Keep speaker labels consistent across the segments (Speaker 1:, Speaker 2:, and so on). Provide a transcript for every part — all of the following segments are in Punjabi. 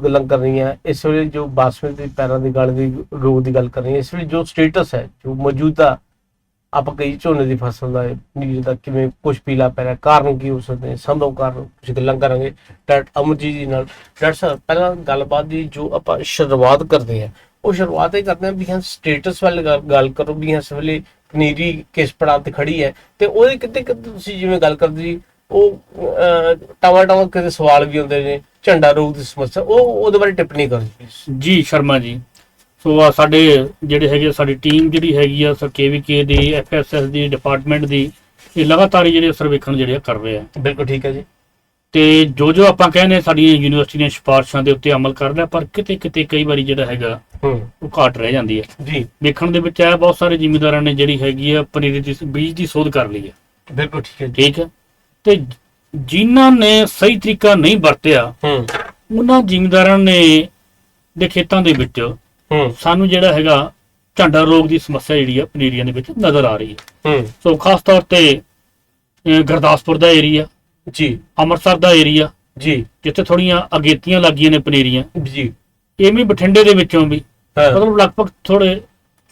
Speaker 1: ਕਿ ਜੋ ਗੱਲਾਂ ਕਰ ਇਸ ਵੇਲੇ ਜੋ ਬਾਸਮਤੀ ਦੀ ਪੈਰਾਂ ਦੀ ਗੱਲ ਦੀ ਰੋਗ ਦੀ ਗੱਲ ਕਰ ਰਹੀਆਂ ਇਸ ਵੇਲੇ ਜੋ ਸਟੇਟਸ ਹੈ, ਜੋ ਮੌਜੂਦਾ ਆਪਾਂ ਕਈ ਝੋਨੇ ਦੀ ਫਸਲ ਦਾ ਨੀਰ ਦਾ ਕਿਵੇਂ ਕੁਝ ਪੀਲਾ ਪੈ ਰਿਹਾ, ਕਾਰਨ ਕੀ ਹੋ ਸਕਦੇ ਨੇ ਸੰਭਵ ਕਾਰਨ ਕੁਝ ਗੱਲਾਂ ਕਰਾਂਗੇ। ਡਾਕਟਰ ਅਮਰਜੀਤ ਜੀ ਨਾਲ। ਡਾਕਟਰ ਸਾਹਿਬ, ਪਹਿਲਾਂ ਗੱਲਬਾਤ ਦੀ ਜੋ ਆਪਾਂ ਸ਼ੁਰੂਆਤ ਕਰਦੇ ਹਾਂ, ਉਹ ਸ਼ੁਰੂਆਤ ਇਹ ਕਰਦੇ ਹਾਂ ਵੀ ਹਾਂ ਸਟੇਟਸ ਵੱਲ ਗੱਲ- ਕਰੋ ਵੀ ਇਸ ਵੇਲੇ ਪਨੀਰੀ ਕਿਸ ਪੜਾਅ ਤੇ ਖੜੀ ਹੈ ਤੇ ਉਹਦੇ ਕਿਤੇ ਕਿਤੇ ਤੁਸੀਂ ਜਿਵੇਂ ਗੱਲ ਕਰਦੇ ਜੀ ਉਹ ਟਾਵਾ ਟਾਵਾ ਕਿਤੇ ਸਵਾਲ ਵੀ ਹੁੰਦੇ ਨੇ ਝੰਡਾ ਰੋਗ ਦੀ ਸਮੱਸਿਆ ਉਹ ਉਹਦੇ ਬਾਰੇ ਟਿੱਪਣੀ ਕਰੋ
Speaker 2: ਜੀ ਸ਼ਰਮਾ ਜੀ। ਸੋ ਆ ਸਾਡੇ ਜਿਹੜੇ ਹੈਗੇ ਸਾਡੀ ਟੀਮ ਜਿਹੜੀ ਹੈਗੀ ਆ ਸਰ ਕੇਵੀਕੇ ਦੀ ਐਫਐਸਐਸ ਦੀ ਡਿਪਾਰਟਮੈਂਟ ਦੀ ਇਹ ਲਗਾਤਾਰ ਜਿਹੜੇ ਸਰਵੇਖਣ ਜਿਹੜੇ ਆ ਕਰ ਰਹੇ ਆ।
Speaker 1: ਬਿਲਕੁਲ ਠੀਕ ਹੈ ਜੀ।
Speaker 2: ਤੇ ਜੋ ਜੋ ਆਪਾਂ ਕਹਿੰਦੇ ਸਾਡੀਆਂ ਯੂਨੀਵਰਸਿਟੀ ਦੀਆਂ ਸਿਫਾਰਸ਼ਾਂ ਦੇ ਉੱਤੇ ਅਮਲ ਕਰ ਰਿਹਾ ਪਰ ਕਿਤੇ ਕਿਤੇ ਕਈ ਵਾਰੀ ਜਿਹੜਾ ਹੈਗਾ ਉਹ ਘਾਟ ਰਹਿ ਜਾਂਦੀ ਹੈ।
Speaker 1: ਜੀ।
Speaker 2: ਵੇਖਣ ਦੇ ਵਿੱਚ ਆਇਆ ਬਹੁਤ ਸਾਰੇ ਜ਼ਿਮੀਂਦਾਰਾਂ ਨੇ ਜਿਹੜੀ ਹੈਗੀ ਆ ਪਨੀਰੀ ਦੀ ਬੀਜ ਦੀ ਸੋਧ ਕਰ ਲਈ ਹੈ।
Speaker 1: ਬਿਲਕੁਲ ਠੀਕ ਹੈ
Speaker 2: ਠੀਕ ਹੈ। ਤੇ ਜਿਨ੍ਹਾਂ ਨੇ ਸਹੀ ਤਰੀਕਾ ਨਹੀਂ ਵਰਤਿਆ
Speaker 1: ਹੂੰ।
Speaker 2: ਉਹਨਾਂ ਜ਼ਿਮੀਂਦਾਰਾਂ ਨੇ ਦੇ ਖੇਤਾਂ ਦੇ ਵਿੱਚ
Speaker 1: ਹੂੰ।
Speaker 2: ਸਾਨੂੰ ਜਿਹੜਾ ਹੈਗਾ ਝੰਡਾ ਰੋਗ ਦੀ ਸਮੱਸਿਆ ਜਿਹੜੀ ਆ ਪਨੀਰੀਆਂ ਦੇ ਵਿੱਚ ਨਜ਼ਰ ਆ ਰਹੀ ਹੈ।
Speaker 1: ਹੂੰ।
Speaker 2: ਸੋ ਖਾਸ ਤੌਰ ਤੇ ਗੁਰਦਾਸਪੁਰ ਦਾ ਏਰੀਆ
Speaker 1: ਜੀ।
Speaker 2: ਅੰਮ੍ਰਿਤਸਰ ਦਾ ਏਰੀਆ
Speaker 1: ਜੀ।
Speaker 2: ਜਿੱਥੇ ਥੋੜੀਆਂ ਅਗੇਤੀਆਂ ਲੱਗੀਆਂ ਨੇ ਪਨੀਰੀਆਂ।
Speaker 1: ਜੀ।
Speaker 2: ਐਵੇਂ ਬਠਿੰਡੇ ਦੇ ਵਿੱਚੋਂ ਵੀ ਮਤਲਬ ਲਗਭਗ ਥੋੜੇ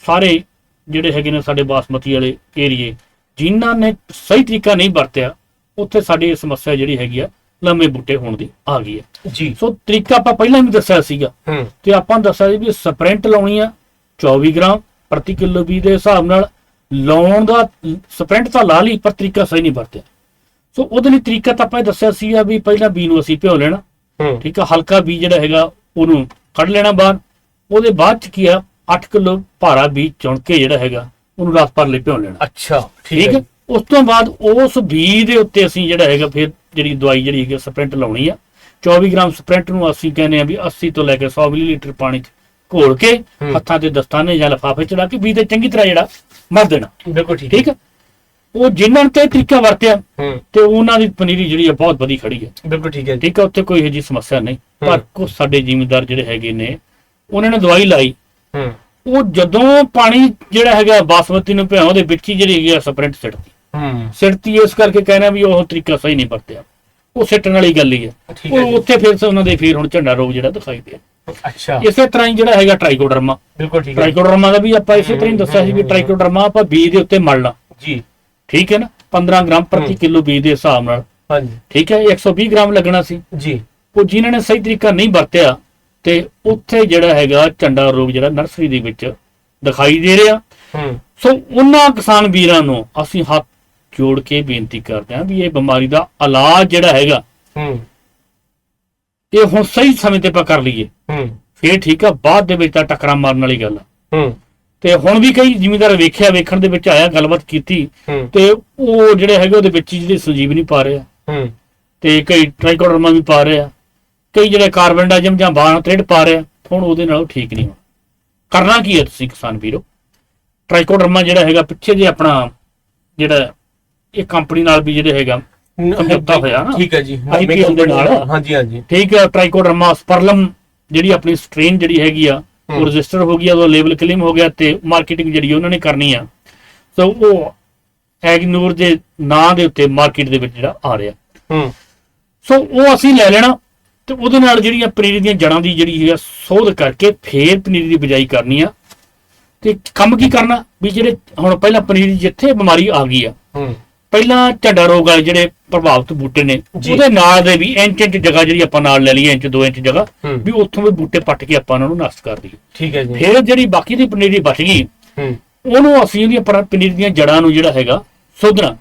Speaker 2: ਸਾਰੇ ਜਿਹੜੇ ਹੈਗੇ ਨੇ ਸਾਡੇ ਬਾਸਮਤੀ ਵਾਲੇ ਏਰੀਏ ਜਿਨ੍ਹਾਂ ਨੇ ਸਹੀ ਤਰੀਕਾ ਨਹੀਂ ਵਰਤਿਆ ਉੱਥੇ ਸਾਡੀ ਇਹ ਸਮੱਸਿਆ ਜਿਹੜੀ ਹੈਗੀ ਆ ਲੰਮੇ ਬੂਟੇ ਹੋਣ ਦੀ ਆ ਗਈ ਹੈ।
Speaker 1: ਜੀ।
Speaker 2: ਸੋ ਤਰੀਕਾ ਆਪਾਂ ਪਹਿਲਾਂ ਵੀ ਦੱਸਿਆ ਸੀਗਾ। ਤੇ ਆਪਾਂ ਦੱਸਿਆ ਸੀ ਵੀ ਸਪ੍ਰਿੰਟ ਲਾਉਣੀ ਆ 24 ਗ੍ਰਾਮ ਪ੍ਰਤੀ ਕਿਲੋ ਬੀਜ ਦੇ ਹਿਸਾਬ ਨਾਲ। ਲਾਉਣ ਦਾ ਸਪ੍ਰਿੰਟ ਤਾਂ ਲਾ ਲਈ ਪਰ ਤਰੀਕਾ ਸਹੀ ਨਹੀਂ ਵਰਤਿਆ। ਸੋ ਉਹਦੇ ਲਈ ਤਰੀਕਾ ਤਾਂ ਆਪਾਂ ਦੱਸਿਆ ਸੀ ਆ ਵੀ ਪਹਿਲਾਂ ਬੀਜ ਨੂੰ ਅਸੀਂ ਭਿਓ ਲੈਣਾ। ਠੀਕ ਆ ਹਲਕਾ ਬੀਜ ਜਿਹੜਾ ਹੈਗਾ ਉਹਨੂੰ ਕੱਢ ਲੈਣਾ ਬਾਹਰ। ਉਹਦੇ ਬਾਅਦ ਚ ਕੀ ਆ 8 ਕਿਲੋ ਭਾਰਾ ਬੀਜ ਚੁਣ ਕੇ ਜਿਹੜਾ ਹੈਗਾ ਉਹਨੂੰ ਰਸ ਭਰ ਲਈ ਭਿਓ ਲੈਣਾ।
Speaker 1: ਅੱਛਾ
Speaker 2: ਠੀਕ ਹੈ ਉਸ ਤੋਂ ਬਾਅਦ ਉਸ ਬੀਜ ਦੇ ਉੱਤੇ ਅਸੀਂ ਜਿਹੜਾ ਹੈਗਾ ਫਿਰ ਜਿਹੜੀ ਦਵਾਈ ਜਿਹੜੀ ਹੈਗੀ ਸਪ੍ਰਿੰਟ ਲਾਉਣੀ ਆ। 24 ਗ੍ਰਾਮ ਸਪ੍ਰਿੰਟ ਨੂੰ ਅਸੀਂ ਕਹਿੰਦੇ ਆ ਵੀ 80 ਤੋਂ ਲੈ ਕੇ 100 ਮਿਲੀਲੀਟਰ ਪਾਣੀ ਚ ਘੋਲ ਕੇ। ਹੱਥਾਂ ਤੇ ਦਸਤਾਨੇ ਜਾਂ ਲਿਫਾਫੇ ਚ ਲਾ ਕੇ ਬੀਜ ਤੇ ਚੰਗੀ ਤਰ੍ਹਾਂ ਜਿਹੜਾ ਮਰ ਦੇਣਾ
Speaker 1: ਬਿਲਕੁਲ ਠੀਕ।
Speaker 2: ਠੀਕ ਉਹ ਜਿਨ੍ਹਾਂ ਤੇ ਤਰੀਕਾ ਵਰਤਿਆ ਤੇ ਉਹਨਾਂ ਦੀ ਪਨੀਰੀ ਜਿਹੜੀ ਆ ਬਹੁਤ ਵਧੀ ਖੜੀ ਹੈ
Speaker 1: ਬਿਲਕੁਲ ਠੀਕ ਹੈ
Speaker 2: ਠੀਕ ਹੈ ਉੱਥੇ ਕੋਈ ਇਹੋ ਸਮੱਸਿਆ ਨਹੀਂ। ਪਰ। ਕੁਝ ਸਾਡੇ ਜ਼ਿਮੀਂਦਾਰ ਜਿਹੜੇ ਹੈਗੇ ਨੇ ਉਹਨਾਂ ਨੇ ਦਵਾਈ ਲਾਈ।
Speaker 1: ਹੂੰ।
Speaker 2: ਉਹ ਜਦੋਂ ਪਾਣੀ ਜਿਹੜਾ ਹੈਗਾ ਬਾਸਮਤੀ ਨੂੰ ਭਿਆਉਣ ਦੇ ਵਿੱਚ ਹੀ ਜਿਹੜੀ ਹੈਗੀ ਆ ਸਪ੍ਰਿੰਟ ਸਿੱਟਦੀ
Speaker 1: ਹੂੰ।
Speaker 2: ਸਿੱਟਦੀ ਇਸ ਕਰਕੇ ਕਹਿਣਾ ਵੀ ਉਹ ਤਰੀਕਾ ਸਹੀ ਨਹੀਂ ਵਰਤਿਆ। ਉਹ ਸਿੱਟਣ ਵਾਲੀ ਗੱਲ ਹੀ ਹੈ। ਉਹ ਉੱਥੇ ਫਿਰ ਉਹਨਾਂ ਦੇ ਫਿਰ ਹੁਣ ਝੰਡਾ ਰੋਗ ਜਿਹੜਾ ਦਿਖਾਈ ਦੇ
Speaker 1: ਅੱਛਾ।
Speaker 2: ਇਸੇ ਤਰ੍ਹਾਂ ਹੀ ਜਿਹੜਾ ਹੈਗਾ ਟ੍ਰਾਈਕੋਡਰਮਾ।
Speaker 1: ਬਿਲਕੁਲ ਠੀਕ ਹੈ।
Speaker 2: ਟ੍ਰਾਈਕੋਡਰਮਾ ਦਾ ਵੀ ਆਪਾਂ ਇਸੇ ਤਰ੍ਹਾਂ ਹੀ ਦੱਸਿਆ ਸੀ ਵੀ। ਟ੍ਰਾਈਕੋਡਰਮਾ ਆਪਾਂ ਬੀਜ ਦੇ ਉੱਤੇ ਮਲਣਾ
Speaker 1: ਜੀ।
Speaker 2: ਠੀਕ ਹੈ ਨਾ? 15 ਗ੍ਰਾਮ ਪ੍ਰਤੀ। ਕਿਲੋ ਬੀਜ ਦੇ ਹਿਸਾਬ ਨਾਲ।
Speaker 1: ਹਾਂਜੀ।
Speaker 2: ਠੀਕ ਹੈ? 120 ਗ੍ਰਾਮ ਲੱਗਣਾ ਸੀ।
Speaker 1: ਜੀ।
Speaker 2: ਉਹ ਜਿਨ੍ਹਾਂ ਨੇ ਸਹੀ ਤਰੀਕਾ ਨਹੀਂ ਵਰਤਿਆ ਤੇ ਉੱਥੇ ਜਿਹੜਾ ਹੈਗਾ ਝੰਡਾ ਰੋਗ ਜਿਹੜਾ ਨਰਸਰੀ ਦੇ ਵਿੱਚ ਦਿਖਾਈ ਦੇ ਰਿਹਾ।
Speaker 1: ਹੂੰ।
Speaker 2: ਸੋ ਉਹਨਾਂ ਕਿਸਾਨ ਵੀਰਾਂ ਨੂੰ ਅਸੀਂ ਹੱਥ ਜੋੜ ਕੇ ਬੇਨਤੀ ਕਰਦੇ ਹਾਂ ਵੀ ਇਹ ਬਿਮਾਰੀ ਦਾ ਇਲਾਜ ਜਿਹੜਾ ਹੈਗਾ
Speaker 1: ਹੂੰ।
Speaker 2: ਇਹ ਹੁਣ ਸਹੀ ਸਮੇਂ ਤੇ ਆਪਾਂ ਕਰ ਲਈਏ।
Speaker 1: ਹੂੰ।
Speaker 2: ਫੇਰ ਠੀਕ ਆ ਬਾਅਦ ਦੇ ਵਿੱਚ ਤਾਂ ਟੱਕਰਾਂ ਮਾਰਨ ਵਾਲੀ ਗੱਲ ਆ।
Speaker 1: ਹੂੰ।
Speaker 2: ਤੇ ਹੁਣ ਵੀ ਕਈ ਜ਼ਿਮੀਂਦਾਰ ਵੇਖਿਆ ਵੇਖਣ ਦੇ ਵਿੱਚ ਆਇਆ ਗੱਲਬਾਤ ਕੀਤੀ। ਤੇ ਉਹ ਜਿਹੜੇ ਹੈਗੇ ਉਹਦੇ ਵਿੱਚ ਜਿਹੜੇ ਸੰਜੀਵਨੀ ਪਾ ਰਹੇ ਆ।
Speaker 1: ਹੂੰ।
Speaker 2: ਤੇ ਕਈ ਟ੍ਰਾਈਕੋਡਰਮਾ ਵੀ ਪਾ ਰਹੇ ਆ। ਕਈ ਜਿਹੜੇ ਕਾਰਬਨਡਾਜਮ ਜਾਂ ਬਾਨਾਥ੍ਰੇਡ ਪਾ ਰਹੇ ਆ। ਹੁਣ ਉਹਦੇ ਨਾਲ ਠੀਕ ਨਹੀਂ ਹੋਣਾ। ਕਰਨਾ ਕੀ ਹੈ ਤੁਸੀਂ ਕਿਸਾਨ ਵੀਰੋ? ਟ੍ਰਾਈਕੋਡਰਮਾ ਜਿਹੜਾ ਹੈਗਾ ਪਿੱਛੇ ਜੇ ਆਪਣਾ ਜਿਹੜਾ ਇਹ ਕੰਪਨੀ ਨਾਲ ਵੀ ਜਿਹੜੇ ਹੈਗਾ ਸਮਝੌਤਾ ਹੋਇਆ ਨਾ।
Speaker 1: ਠੀਕ ਹੈ ਜੀ
Speaker 2: IPL ਦੇ ਨਾਲ।
Speaker 1: ਹਾਂਜੀ ਹਾਂਜੀ।
Speaker 2: ਠੀਕ ਹੈ ਟ੍ਰਾਈਕੋਡਰਮਾ ਸਪਰਲਮ ਜਿਹੜੀ ਆਪਣੀ ਸਟ੍ਰੇਨ ਜਿਹੜੀ ਹੈਗੀ ਆ ਉਹ। ਰਜਿਸਟਰ ਹੋ ਗਿਆ ਉਹ ਲੇਬਲ ਕਲੇਮ ਹੋ ਗਿਆ ਤੇ ਮਾਰਕੀਟਿੰਗ ਜਿਹੜੀ ਉਹਨਾਂ ਨੇ ਕਰਨੀ ਆ। ਸੋ ਉਹ ਐਗਨੂਰ ਦੇ ਨਾਂ ਦੇ ਉੱਤੇ ਮਾਰਕੀਟ ਦੇ ਵਿੱਚ ਜਿਹੜਾ ਆ ਰਿਹਾ।
Speaker 1: ਹੂੰ।
Speaker 2: ਸੋ ਉਹ ਅਸੀਂ ਲੈ ਲੈਣਾ ਤੇ ਉਹਦੇ ਨਾਲ ਜਿਹੜੀਆਂ ਪਨੀਰੀ ਦੀਆਂ ਜੜਾਂ ਦੀ ਜਿਹੜੀ ਹੈ ਸੋਧ ਕਰਕੇ ਫੇਰ ਪਨੀਰੀ ਦੀ ਬਿਜਾਈ ਕਰਨੀ ਆ। ਤੇ ਕੰਮ ਕੀ ਕਰਨਾ? ਵੀ ਜਿਹੜੇ ਹੁਣ ਪਹਿਲਾਂ ਪਨੀਰੀ ਜਿੱਥੇ ਬਿਮਾਰੀ ਆ ਗਈ ਆ
Speaker 1: ਹੂੰ।
Speaker 2: ਪਹਿਲਾਂ ਝੰਡਾ ਰੋਗ ਵਾਲੇ ਜਿਹੜੇ ਪ੍ਰਭਾਵਿਤ ਬੂਟੇ ਨੇ। ਉਹਦੇ ਨਾਲ ਦੇ ਵੀ ਇੰਚ ਇੰਚ ਜਗ੍ਹਾ ਜਿਹੜੀ ਆਪਾਂ ਨਾਲ ਲੈ ਲਈਏ ਇੰਚ 2 ਇੰਚ ਜਗ੍ਹਾ ਵੀ ਉੱਥੋਂ ਵੀ ਬੂਟੇ ਪੱਟ ਕੇ ਆਪਾਂ ਉਹਨਾਂ ਨੂੰ ਨਸ਼ਟ ਕਰ ਦਈਏ।
Speaker 1: ਠੀਕ ਹੈ ਜੀ।
Speaker 2: ਫਿਰ ਜਿਹੜੀ ਬਾਕੀ ਦੀ ਪਨੀਰੀ ਬਚ ਗਈ ਉਹਨੂੰ ਅਸੀਂ ਉਹਦੀਆਂ ਪਨੀਰੀ ਦੀਆਂ ਜੜਾਂ ਨੂੰ ਜਿਹੜਾ ਹੈਗਾ ਸੋਧਣਾ।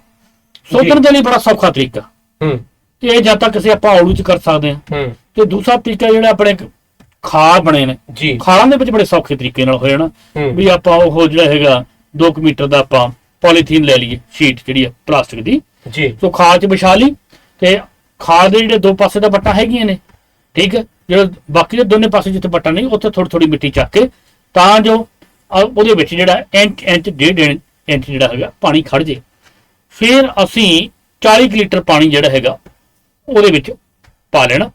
Speaker 2: ਸੋਧਣ ਦੇ ਲਈ ਬੜਾ ਸੌਖਾ ਤਰੀਕਾ।
Speaker 1: ਹੂੰ।
Speaker 2: ਤੇ ਇਹ ਜਾਂ ਤਾਂ ਕਿਸੇ ਆਪਾਂ ਔਲੂ ਚ ਕਰ ਸਕਦੇ ਹਾਂ।
Speaker 1: ਹੂੰ।
Speaker 2: ਤੇ ਦੂਸਰਾ ਤਰੀਕਾ ਜਿਹੜਾ ਆਪਣੇ ਖਾਲ ਬਣੇ ਨੇ।
Speaker 1: ਜੀ।
Speaker 2: ਖਾਲਾਂ ਦੇ ਵਿੱਚ ਬੜੇ ਸੌਖੇ ਤਰੀਕੇ ਨਾਲ ਹੋ ਜਾਣਾ। ਵੀ ਆਪਾਂ ਉਹ ਜਿਹੜਾ ਹੈਗਾ 2 ਮੀਟਰ ਦਾ ਆਪਾਂ ਪੋਲੀਥੀਨ ਲੈ ਲਈਏ ਸ਼ੀਟ ਜਿਹੜੀ ਆ ਪਲਾਸਟਿਕ ਦੀ।
Speaker 1: ਜੀ।
Speaker 2: ਸੋ ਖਾਲ 'ਚ ਵਿਛਾ ਲਈ ਤੇ ਖਾਲ ਦੇ ਜਿਹੜੇ ਦੋ ਪਾਸੇ ਦਾ ਬੱਟਾ ਹੈਗੀਆਂ ਨੇ ਠੀਕ ਹੈ? ਜਿਹੜਾ ਬਾਕੀ ਦੇ ਦੋਨੇ ਪਾਸੇ ਜਿੱਥੇ ਬੱਟਾ ਨਹੀਂ ਉੱਥੇ ਥੋੜੀ ਥੋੜੀ ਮਿੱਟੀ ਚੱਕ ਕੇ ਤਾਂ ਜੋ ਉਹਦੇ ਵਿੱਚ ਜਿਹੜਾ ਇੰਚ ਇੰਚ ਡੇਢ ਇੰਚ ਜਿਹੜਾ ਹੈਗਾ ਪਾਣੀ ਖੜ ਜੇ। ਫਿਰ ਅਸੀਂ 40 ਕੁ ਲੀਟਰ ਪਾਣੀ ਜਿਹੜਾ ਹੈਗਾ ਉਹਦੇ ਵਿੱਚ ਪਾ ਲੈਣਾ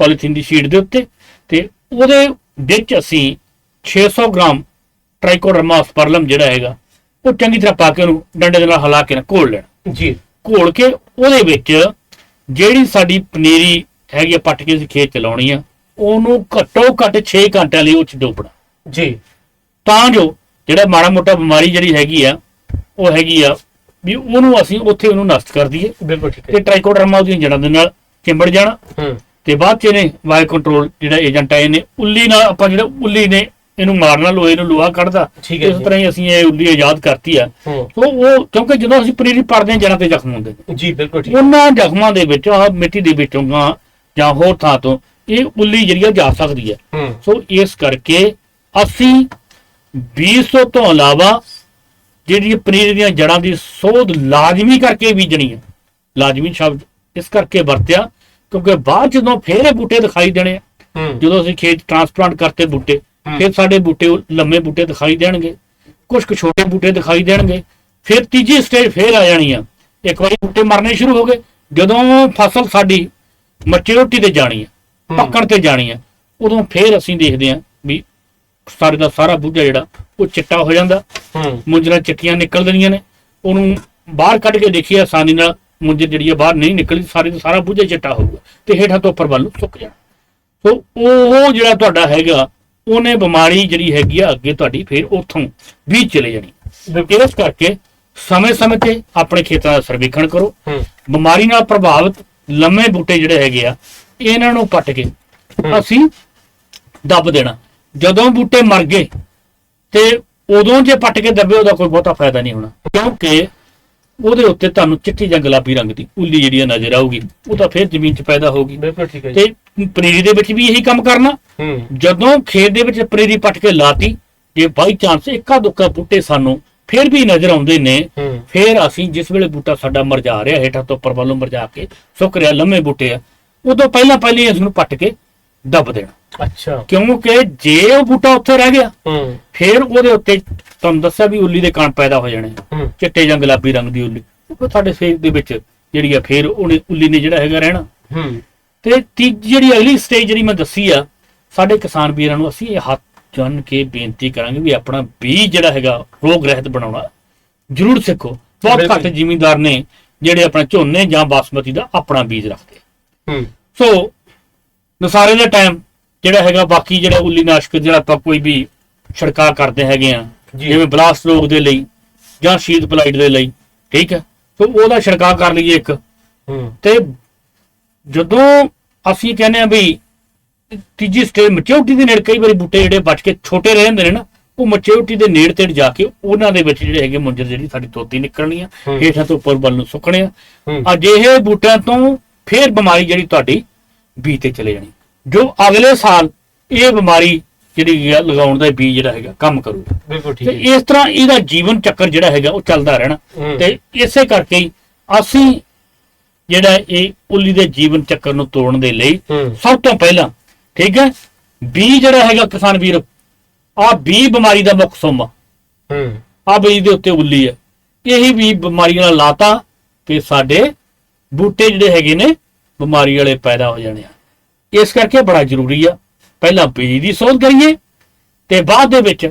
Speaker 2: ਪੋਲੀਥੀਨ ਦੀ ਸ਼ੀਟ ਦੇ ਉੱਤੇ ਤੇ ਉਹਦੇ ਵਿੱਚ ਅਸੀਂ 600 ਗ੍ਰਾਮ ਟ੍ਰਾਈਕੋਡਰਮਾ ਸਪਰਲਮ ਜਿਹੜਾ ਹੈਗਾ ਉਹ ਚੰਗੀ ਤਰ੍ਹਾਂ ਪਾ ਕੇ ਉਹਨੂੰ ਡੰਡੇ ਦੇ ਨਾਲ ਹਿਲਾ ਕੇ ਨਾ ਘੋਲ ਲੈਣਾ।
Speaker 1: ਜੀ।
Speaker 2: ਘੋਲ ਕੇ ਉਹਦੇ ਵਿੱਚ ਜਿਹੜੀ ਸਾਡੀ ਪਨੀਰੀ ਹੈਗੀ ਆ ਪੱਟ ਕੇ ਅਸੀਂ ਖੇਤ ਚ ਲਾਉਣੀ ਆ ਉਹਨੂੰ ਘੱਟੋ ਘੱਟ 6 ਘੰਟਿਆਂ ਲਈ ਉਹ ਚ ਡੋਬਣਾ।
Speaker 1: ਜੀ।
Speaker 2: ਤਾਂ ਜੋ ਜਿਹੜਾ ਮਾੜਾ ਮੋਟਾ ਬਿਮਾਰੀ ਜਿਹੜੀ ਹੈਗੀ ਆ ਉਹ ਹੈਗੀ ਆ ਵੀ ਉਹਨੂੰ ਅਸੀਂ ਉੱਥੇ ਉਹਨੂੰ ਨਸ਼ਟ ਕਰ ਦਈਏ
Speaker 1: ਬਿਲਕੁਲ ਠੀਕ
Speaker 2: ਤੇ ਟ੍ਰਾਈਕੋਡਰਮਾ ਉਹਦੀਆਂ ਜੜਾਂ ਦੇ ਨਾਲ ਚਿੰਬੜ ਜਾਣਾ
Speaker 1: ਹੂੰ।
Speaker 2: ਤੇ ਬਾਅਦ ਚ ਇਹਨੇ ਵਾਇਰ ਕੰਟਰੋਲ ਜਿਹੜਾ ਏਜੰਟ ਹੈ ਇਹਨੇ ਉੱਲੀ ਨਾਲ ਆਪਾਂ ਜਿਹੜਾ ਉੱਲੀ ਨੇ ਇਹਨੂੰ ਮਾਰਨਾ ਲੋਹੇ ਨੂੰ ਲੋਹਾ ਕੱਢਦਾ।
Speaker 1: ਠੀਕ ਹੈ
Speaker 2: ਇਸ। ਤਰ੍ਹਾਂ ਹੀ ਅਸੀਂ ਇਹ ਉੱਲੀ ਆਜ਼ਾਦ ਕਰਤੀ ਆ। ਸੋ ਉਹ ਕਿਉਂਕਿ ਜਦੋਂ ਅਸੀਂ ਪਨੀਰੀ ਪੜਦੇ ਹਾਂ ਜੜਾਂ ਤੇ ਜ਼ਖਮ ਹੁੰਦੇ
Speaker 1: ਜੀ ਬਿਲਕੁਲ ਠੀਕ।
Speaker 2: ਉਹਨਾਂ ਜ਼ਖਮਾਂ ਦੇ ਵਿੱਚ ਆਹ ਮਿੱਟੀ ਦੇ ਵਿੱਚੋਂ ਗਾਂ ਜਾਂ ਹੋਰ ਥਾਂ ਤੋਂ ਇਹ ਉੱਲੀ ਜਿਹੜੀ ਆ ਜਾ ਸਕਦੀ ਹੈ। ਸੋ ਇਸ ਕਰਕੇ ਅਸੀਂ 200 ਤੋਂ ਇਲਾਵਾ ਜਿਹੜੀ ਪਨੀਰ ਦੀਆਂ ਜੜਾਂ ਦੀ ਸੋਧ ਲਾਜ਼ਮੀ ਕਰਕੇ ਬੀਜਣੀ ਹੈ ਲਾਜ਼ਮੀ ਸ਼ਬਦ ਇਸ ਕਰਕੇ ਵਰਤਿਆ ਕਿਉਂਕਿ ਬਾਅਦ ਜਦੋਂ ਫੇਰ ਇਹ ਬੂਟੇ ਦਿਖਾਈ ਦੇਣੇ ਆ। ਜਦੋਂ ਅਸੀਂ ਖੇਤ ਟ੍ਰਾਂਸਪਲਾਂਟ ਕਰਤੇ ਬੂਟੇ। ਫਿਰ ਸਾਡੇ ਬੂਟੇ ਲੰਮੇ ਬੂਟੇ ਦਿਖਾਈ ਦੇਣਗੇ ਕੁਝ ਕੁ ਛੋਟੇ ਬੂਟੇ ਦਿਖਾਈ ਦੇਣਗੇ ਫਿਰ ਤੀਜੀ ਸਟੇਜ ਫੇਰ ਆ ਜਾਣੀ ਆ। ਇੱਕ ਵਾਰੀ ਬੂਟੇ ਮਰਨੇ ਸ਼ੁਰੂ ਹੋ ਗਏ ਜਦੋਂ ਫਸਲ ਸਾਡੀ ਮੈਚੁਰਿਟੀ ਤੇ ਜਾਣੀ ਆ। ਪੱਕਣ ਤੇ ਜਾਣੀ ਆ ਉਦੋਂ ਫੇਰ ਅਸੀਂ ਦੇਖਦੇ ਆ ਵੀ ਸਾਰੇ ਦਾ ਸਾਰਾ ਬੂਝਾ ਜਿਹੜਾ ਉਹ ਚਿੱਟਾ ਹੋ ਜਾਂਦਾ।
Speaker 1: ਹੂੰ
Speaker 2: ਮੁੰਜਰਾ ਚਿੱਟੀਆਂ ਨਿਕਲ ਦਿੰਦੀਆਂ ਨੇ ਉਹਨੂੰ ਬਾਹਰ ਕੱਢ ਕੇ ਦੇਖੀਏ ਆਸਾਨੀ ਨਾਲ ਮੁੰਜਰ ਜਿਹੜੀ ਆ ਬਾਹਰ ਨਹੀਂ ਨਿਕਲਦੀ ਸਾਰੇ ਦਾ ਸਾਰਾ ਬੂਝਾ ਚਿੱਟਾ ਹੋਊਗਾ ਤੇ ਹੇਠਾਂ ਤੋਂ ਉੱਪਰ ਵੱਲ ਸੁੱਕ ਜਾਣਾ। ਸੋ ਉਹ ਜਿਹੜਾ ਤੁਹਾਡਾ ਹੈਗਾ ਉਹਨੇ ਬਿਮਾਰੀ ਜਿਹੜੀ ਹੈਗੀ ਆ ਅੱਗੇ ਤੁਹਾਡੀ ਫਿਰ ਉੱਥੋਂ ਵੀ ਚਲੇ ਜਾਣੀ। ਇਸ ਕਰਕੇ ਸਮੇਂ-ਸਮੇਂ ਤੇ ਆਪਣੇ ਖੇਤਾਂ ਦਾ ਸਰਵੇਖਣ ਕਰੋ। ਬਿਮਾਰੀ ਨਾਲ ਪ੍ਰਭਾਵਿਤ ਲੰਮੇ ਬੂਟੇ ਜਿਹੜੇ ਹੈਗੇ ਆ ਇਹਨਾਂ ਨੂੰ ਪੱਟ ਕੇ। ਅਸੀਂ ਦੱਬ ਦੇਣਾ। ਜਦੋਂ ਬੂਟੇ ਮਰ ਗਏ ਤੇ ਉਦੋਂ ਜੇ ਪੱਟ ਕੇ ਦੱਬੇ ਉਹਦਾ ਕੋਈ ਬਹੁਤਾ ਫਾਇਦਾ ਨਹੀਂ ਹੋਣਾ। ਕਿਉਂਕਿ ਉਹਦੇ ਉੱਤੇ ਤੁਹਾਨੂੰ ਚਿੱਟੀ ਜਾਂ ਗੁਲਾਬੀ ਰੰਗ ਦੀ ਉੱਲੀ ਜਿਹੜੀ ਆ ਨਜ਼ਰ ਆਊਗੀ ਉਹ ਤਾਂ ਫਿਰ ਜ਼ਮੀਨ 'ਚ ਪੈਦਾ ਹੋਊਗੀ।
Speaker 1: ਬਿਲਕੁਲ ਠੀਕ ਹੈ
Speaker 2: ਤੇ ਪਨੀਰੀ ਦੇ ਵਿੱਚ ਵੀ ਇਹੀ ਕੰਮ ਕਰਨਾ। ਜਦੋਂ ਖੇਤ ਦੇ ਵਿੱਚ ਪਨੀਰੀ ਪੱਟ ਕੇ ਲਾਤੀ ਜੇ ਬਾਈ ਚਾਂਸ ਇੱਕਾ ਦੁੱਕਾ ਬੂਟੇ ਸਾਨੂੰ ਫਿਰ ਵੀ ਨਜ਼ਰ ਆਉਂਦੇ ਨੇ ਫਿਰ ਅਸੀਂ ਜਿਸ ਵੇਲੇ ਬੂਟਾ ਸਾਡਾ ਮਰਜਾ ਰਿਹਾ ਹੇਠਾਂ ਤੋਂ ਉੱਪਰ ਵੱਲੋਂ ਮਰਜਾ ਕੇ ਸੁੱਕ ਰਿਹਾ ਲੰਮੇ ਬੂਟੇ ਆ ਉਦੋਂ ਪਹਿਲਾਂ ਪਹਿਲਾਂ ਇਸ ਨੂੰ ਪੱਟ ਕੇ ਦੱਬ ਦੇਣਾ।
Speaker 1: ਅੱਛਾ।
Speaker 2: ਕਿਉਂਕਿ ਜੇ ਉਹ ਬੂਟਾ ਉੱਥੇ ਰਹਿ ਗਿਆ ਫਿਰ ਉਹਦੇ ਉੱਤੇ ਤੁਹਾਨੂੰ ਦੱਸਿਆ ਵੀ ਉੱਲੀ ਦੇ ਕਣ ਪੈਦਾ ਹੋ ਜਾਣੇ ਚਿੱਟੇ ਜਾਂ ਗੁਲਾਬੀ ਰੰਗ ਦੀ ਉੱਲੀ। ਉਹ ਤੁਹਾਡੇ ਸਰੀਰ ਦੇ ਵਿੱਚ ਜਿਹੜੀ ਆ ਫਿਰ ਉਹਨੇ ਉੱਲੀ ਨੇ ਜਿਹੜਾ ਹੈਗਾ ਰਹਿਣਾ। ਤੇ ਤੀਜੀ ਜਿਹੜੀ ਅਗਲੀ ਸਟੇਜ ਜਿਹੜੀ ਮੈਂ ਦੱਸੀ ਆ ਸਾਡੇ ਕਿਸਾਨ ਵੀਰਾਂ ਨੂੰ ਅਸੀਂ ਇਹ ਹੱਥ ਜਨ ਕੇ ਬੇਨਤੀ ਕਰਾਂਗੇ ਵੀ ਆਪਣਾ ਬੀਜ ਜਿਹੜਾ ਹੈਗਾ ਰੋਗ ਰਹਿਤ ਬਣਾਉਣਾ। ਜ਼ਰੂਰ ਸਿੱਖੋ। ਬਹੁਤ। ਘੱਟ ਜ਼ਿਮੀਂਦਾਰ ਨੇ ਜਿਹੜੇ ਆਪਣਾ ਝੋਨੇ ਜਾਂ ਬਾਸਮਤੀ ਦਾ ਆਪਣਾ ਬੀਜ ਰੱਖਦੇ
Speaker 1: ਹੂੰ।
Speaker 2: ਸੋ ਨਸਾਰੇ ਦਾ ਟਾਈਮ ਜਿਹੜਾ ਹੈਗਾ ਬਾਕੀ ਜਿਹੜਾ ਉੱਲੀ ਨਾਸ਼ਕ ਜਿਹੜਾ ਆਪਾਂ ਕੋਈ ਵੀ ਛਿੜਕਾਅ ਕਰਦੇ ਹੈਗੇ ਆ। ਜਿਵੇਂ ਬਲਾਸਟ ਰੋਗ ਦੇ ਲਈ ਜਾਂ ਸ਼ੀਤ ਪਲਾਈਟ ਦੇ ਲਈ ਠੀਕ ਹੈ? ਸੋ ਉਹਦਾ ਛਿੜਕਾਅ ਕਰ ਲਈਏ ਇੱਕ।
Speaker 1: ਹੂੰ।
Speaker 2: ਤੇ ਜਦੋਂ ਅਸੀਂ ਕਹਿੰਦੇ ਆ ਵੀ ਤੀਜੀ ਸਟੇਜ ਮੈਚਿਓਰਟੀ ਦੇ ਨੇੜੇ ਕਈ ਵਾਰੀ ਬੂਟੇ ਜਿਹੜੇ ਬਚ ਕੇ ਛੋਟੇ ਰਹਿ ਜਾਂਦੇ ਨੇ ਨਾ ਉਹ ਮੈਚਿਓਰਟੀ ਦੇ ਨੇੜੇ ਤੇੜ ਜਾ ਕੇ ਉਹਨਾਂ ਦੇ ਵਿੱਚ ਜਿਹੜੇ ਹੈਗੇ ਮੁੰਜਰ ਜਿਹੜੀ ਸਾਡੀ ਤੋਤੀ ਨਿਕਲਣੀ ਆ। ਹੇਠਾਂ ਤੋਂ ਉੱਪਰ ਵੱਲ ਨੂੰ ਸੁੱਕਣੇ ਆ ਅਜਿਹੇ ਬੂਟਿਆਂ ਤੋਂ ਫੇਰ ਬਿਮਾਰੀ ਜਿਹੜੀ ਤੁਹਾਡੀ ਬੀਜ ਤੇ ਚਲੇ ਜਾਣੀ ਜੋ ਅਗਲੇ ਸਾਲ ਇਹ ਬਿਮਾਰੀ ਜਿਹੜੀ ਲਗਾਉਣ ਦਾ ਬੀਜ ਜਿਹੜਾ ਹੈਗਾ ਕੰਮ ਕਰੂਗਾ
Speaker 1: ਬਿਲਕੁਲ ਠੀਕ
Speaker 2: ਤੇ
Speaker 1: ਹੈ ਜੀ।
Speaker 2: ਇਸ ਤਰ੍ਹਾਂ ਇਹਦਾ ਜੀਵਨ ਚੱਕਰ ਜਿਹੜਾ ਹੈਗਾ ਉਹ ਚੱਲਦਾ ਰਹਿਣਾ। ਤੇ ਇਸੇ ਕਰਕੇ ਅਸੀਂ ਜਿਹੜਾ ਇਹ ਉੱਲੀ ਦੇ ਜੀਵਨ ਚੱਕਰ ਨੂੰ ਤੋੜਨ ਦੇ ਲਈ ਸਭ ਤੋਂ ਪਹਿਲਾਂ ਠੀਕ ਹੈ ਬੀ ਜਿਹੜਾ ਹੈਗਾ ਕਿਸਾਨ ਵੀਰ ਆ ਬੀ ਬਿਮਾਰੀ ਦਾ ਮੁੱਖ ਸੋਮਾ
Speaker 1: ਹੂੰ।
Speaker 2: ਆ ਬਈ ਦੇ ਉੱਤੇ ਉੱਲੀ ਹੈ ਇਹੀ ਵੀ ਬਿਮਾਰੀਆਂ ਨਾਲ ਲਾਤਾ ਕਿ ਸਾਡੇ ਬੂਟੇ ਜਿਹੜੇ ਹੈਗੇ ਨੇ ਬਿਮਾਰੀ ਵਾਲੇ ਪੈਦਾ ਹੋ ਜਾਣੇ ਆ। ਇਸ ਕਰਕੇ ਬੜਾ ਜ਼ਰੂਰੀ ਆ। ਪਹਿਲਾਂ ਬੀਜ ਦੀ ਸੋਧ ਕਰੀਏ ਤੇ ਬਾਅਦ ਦੇ ਵਿੱਚ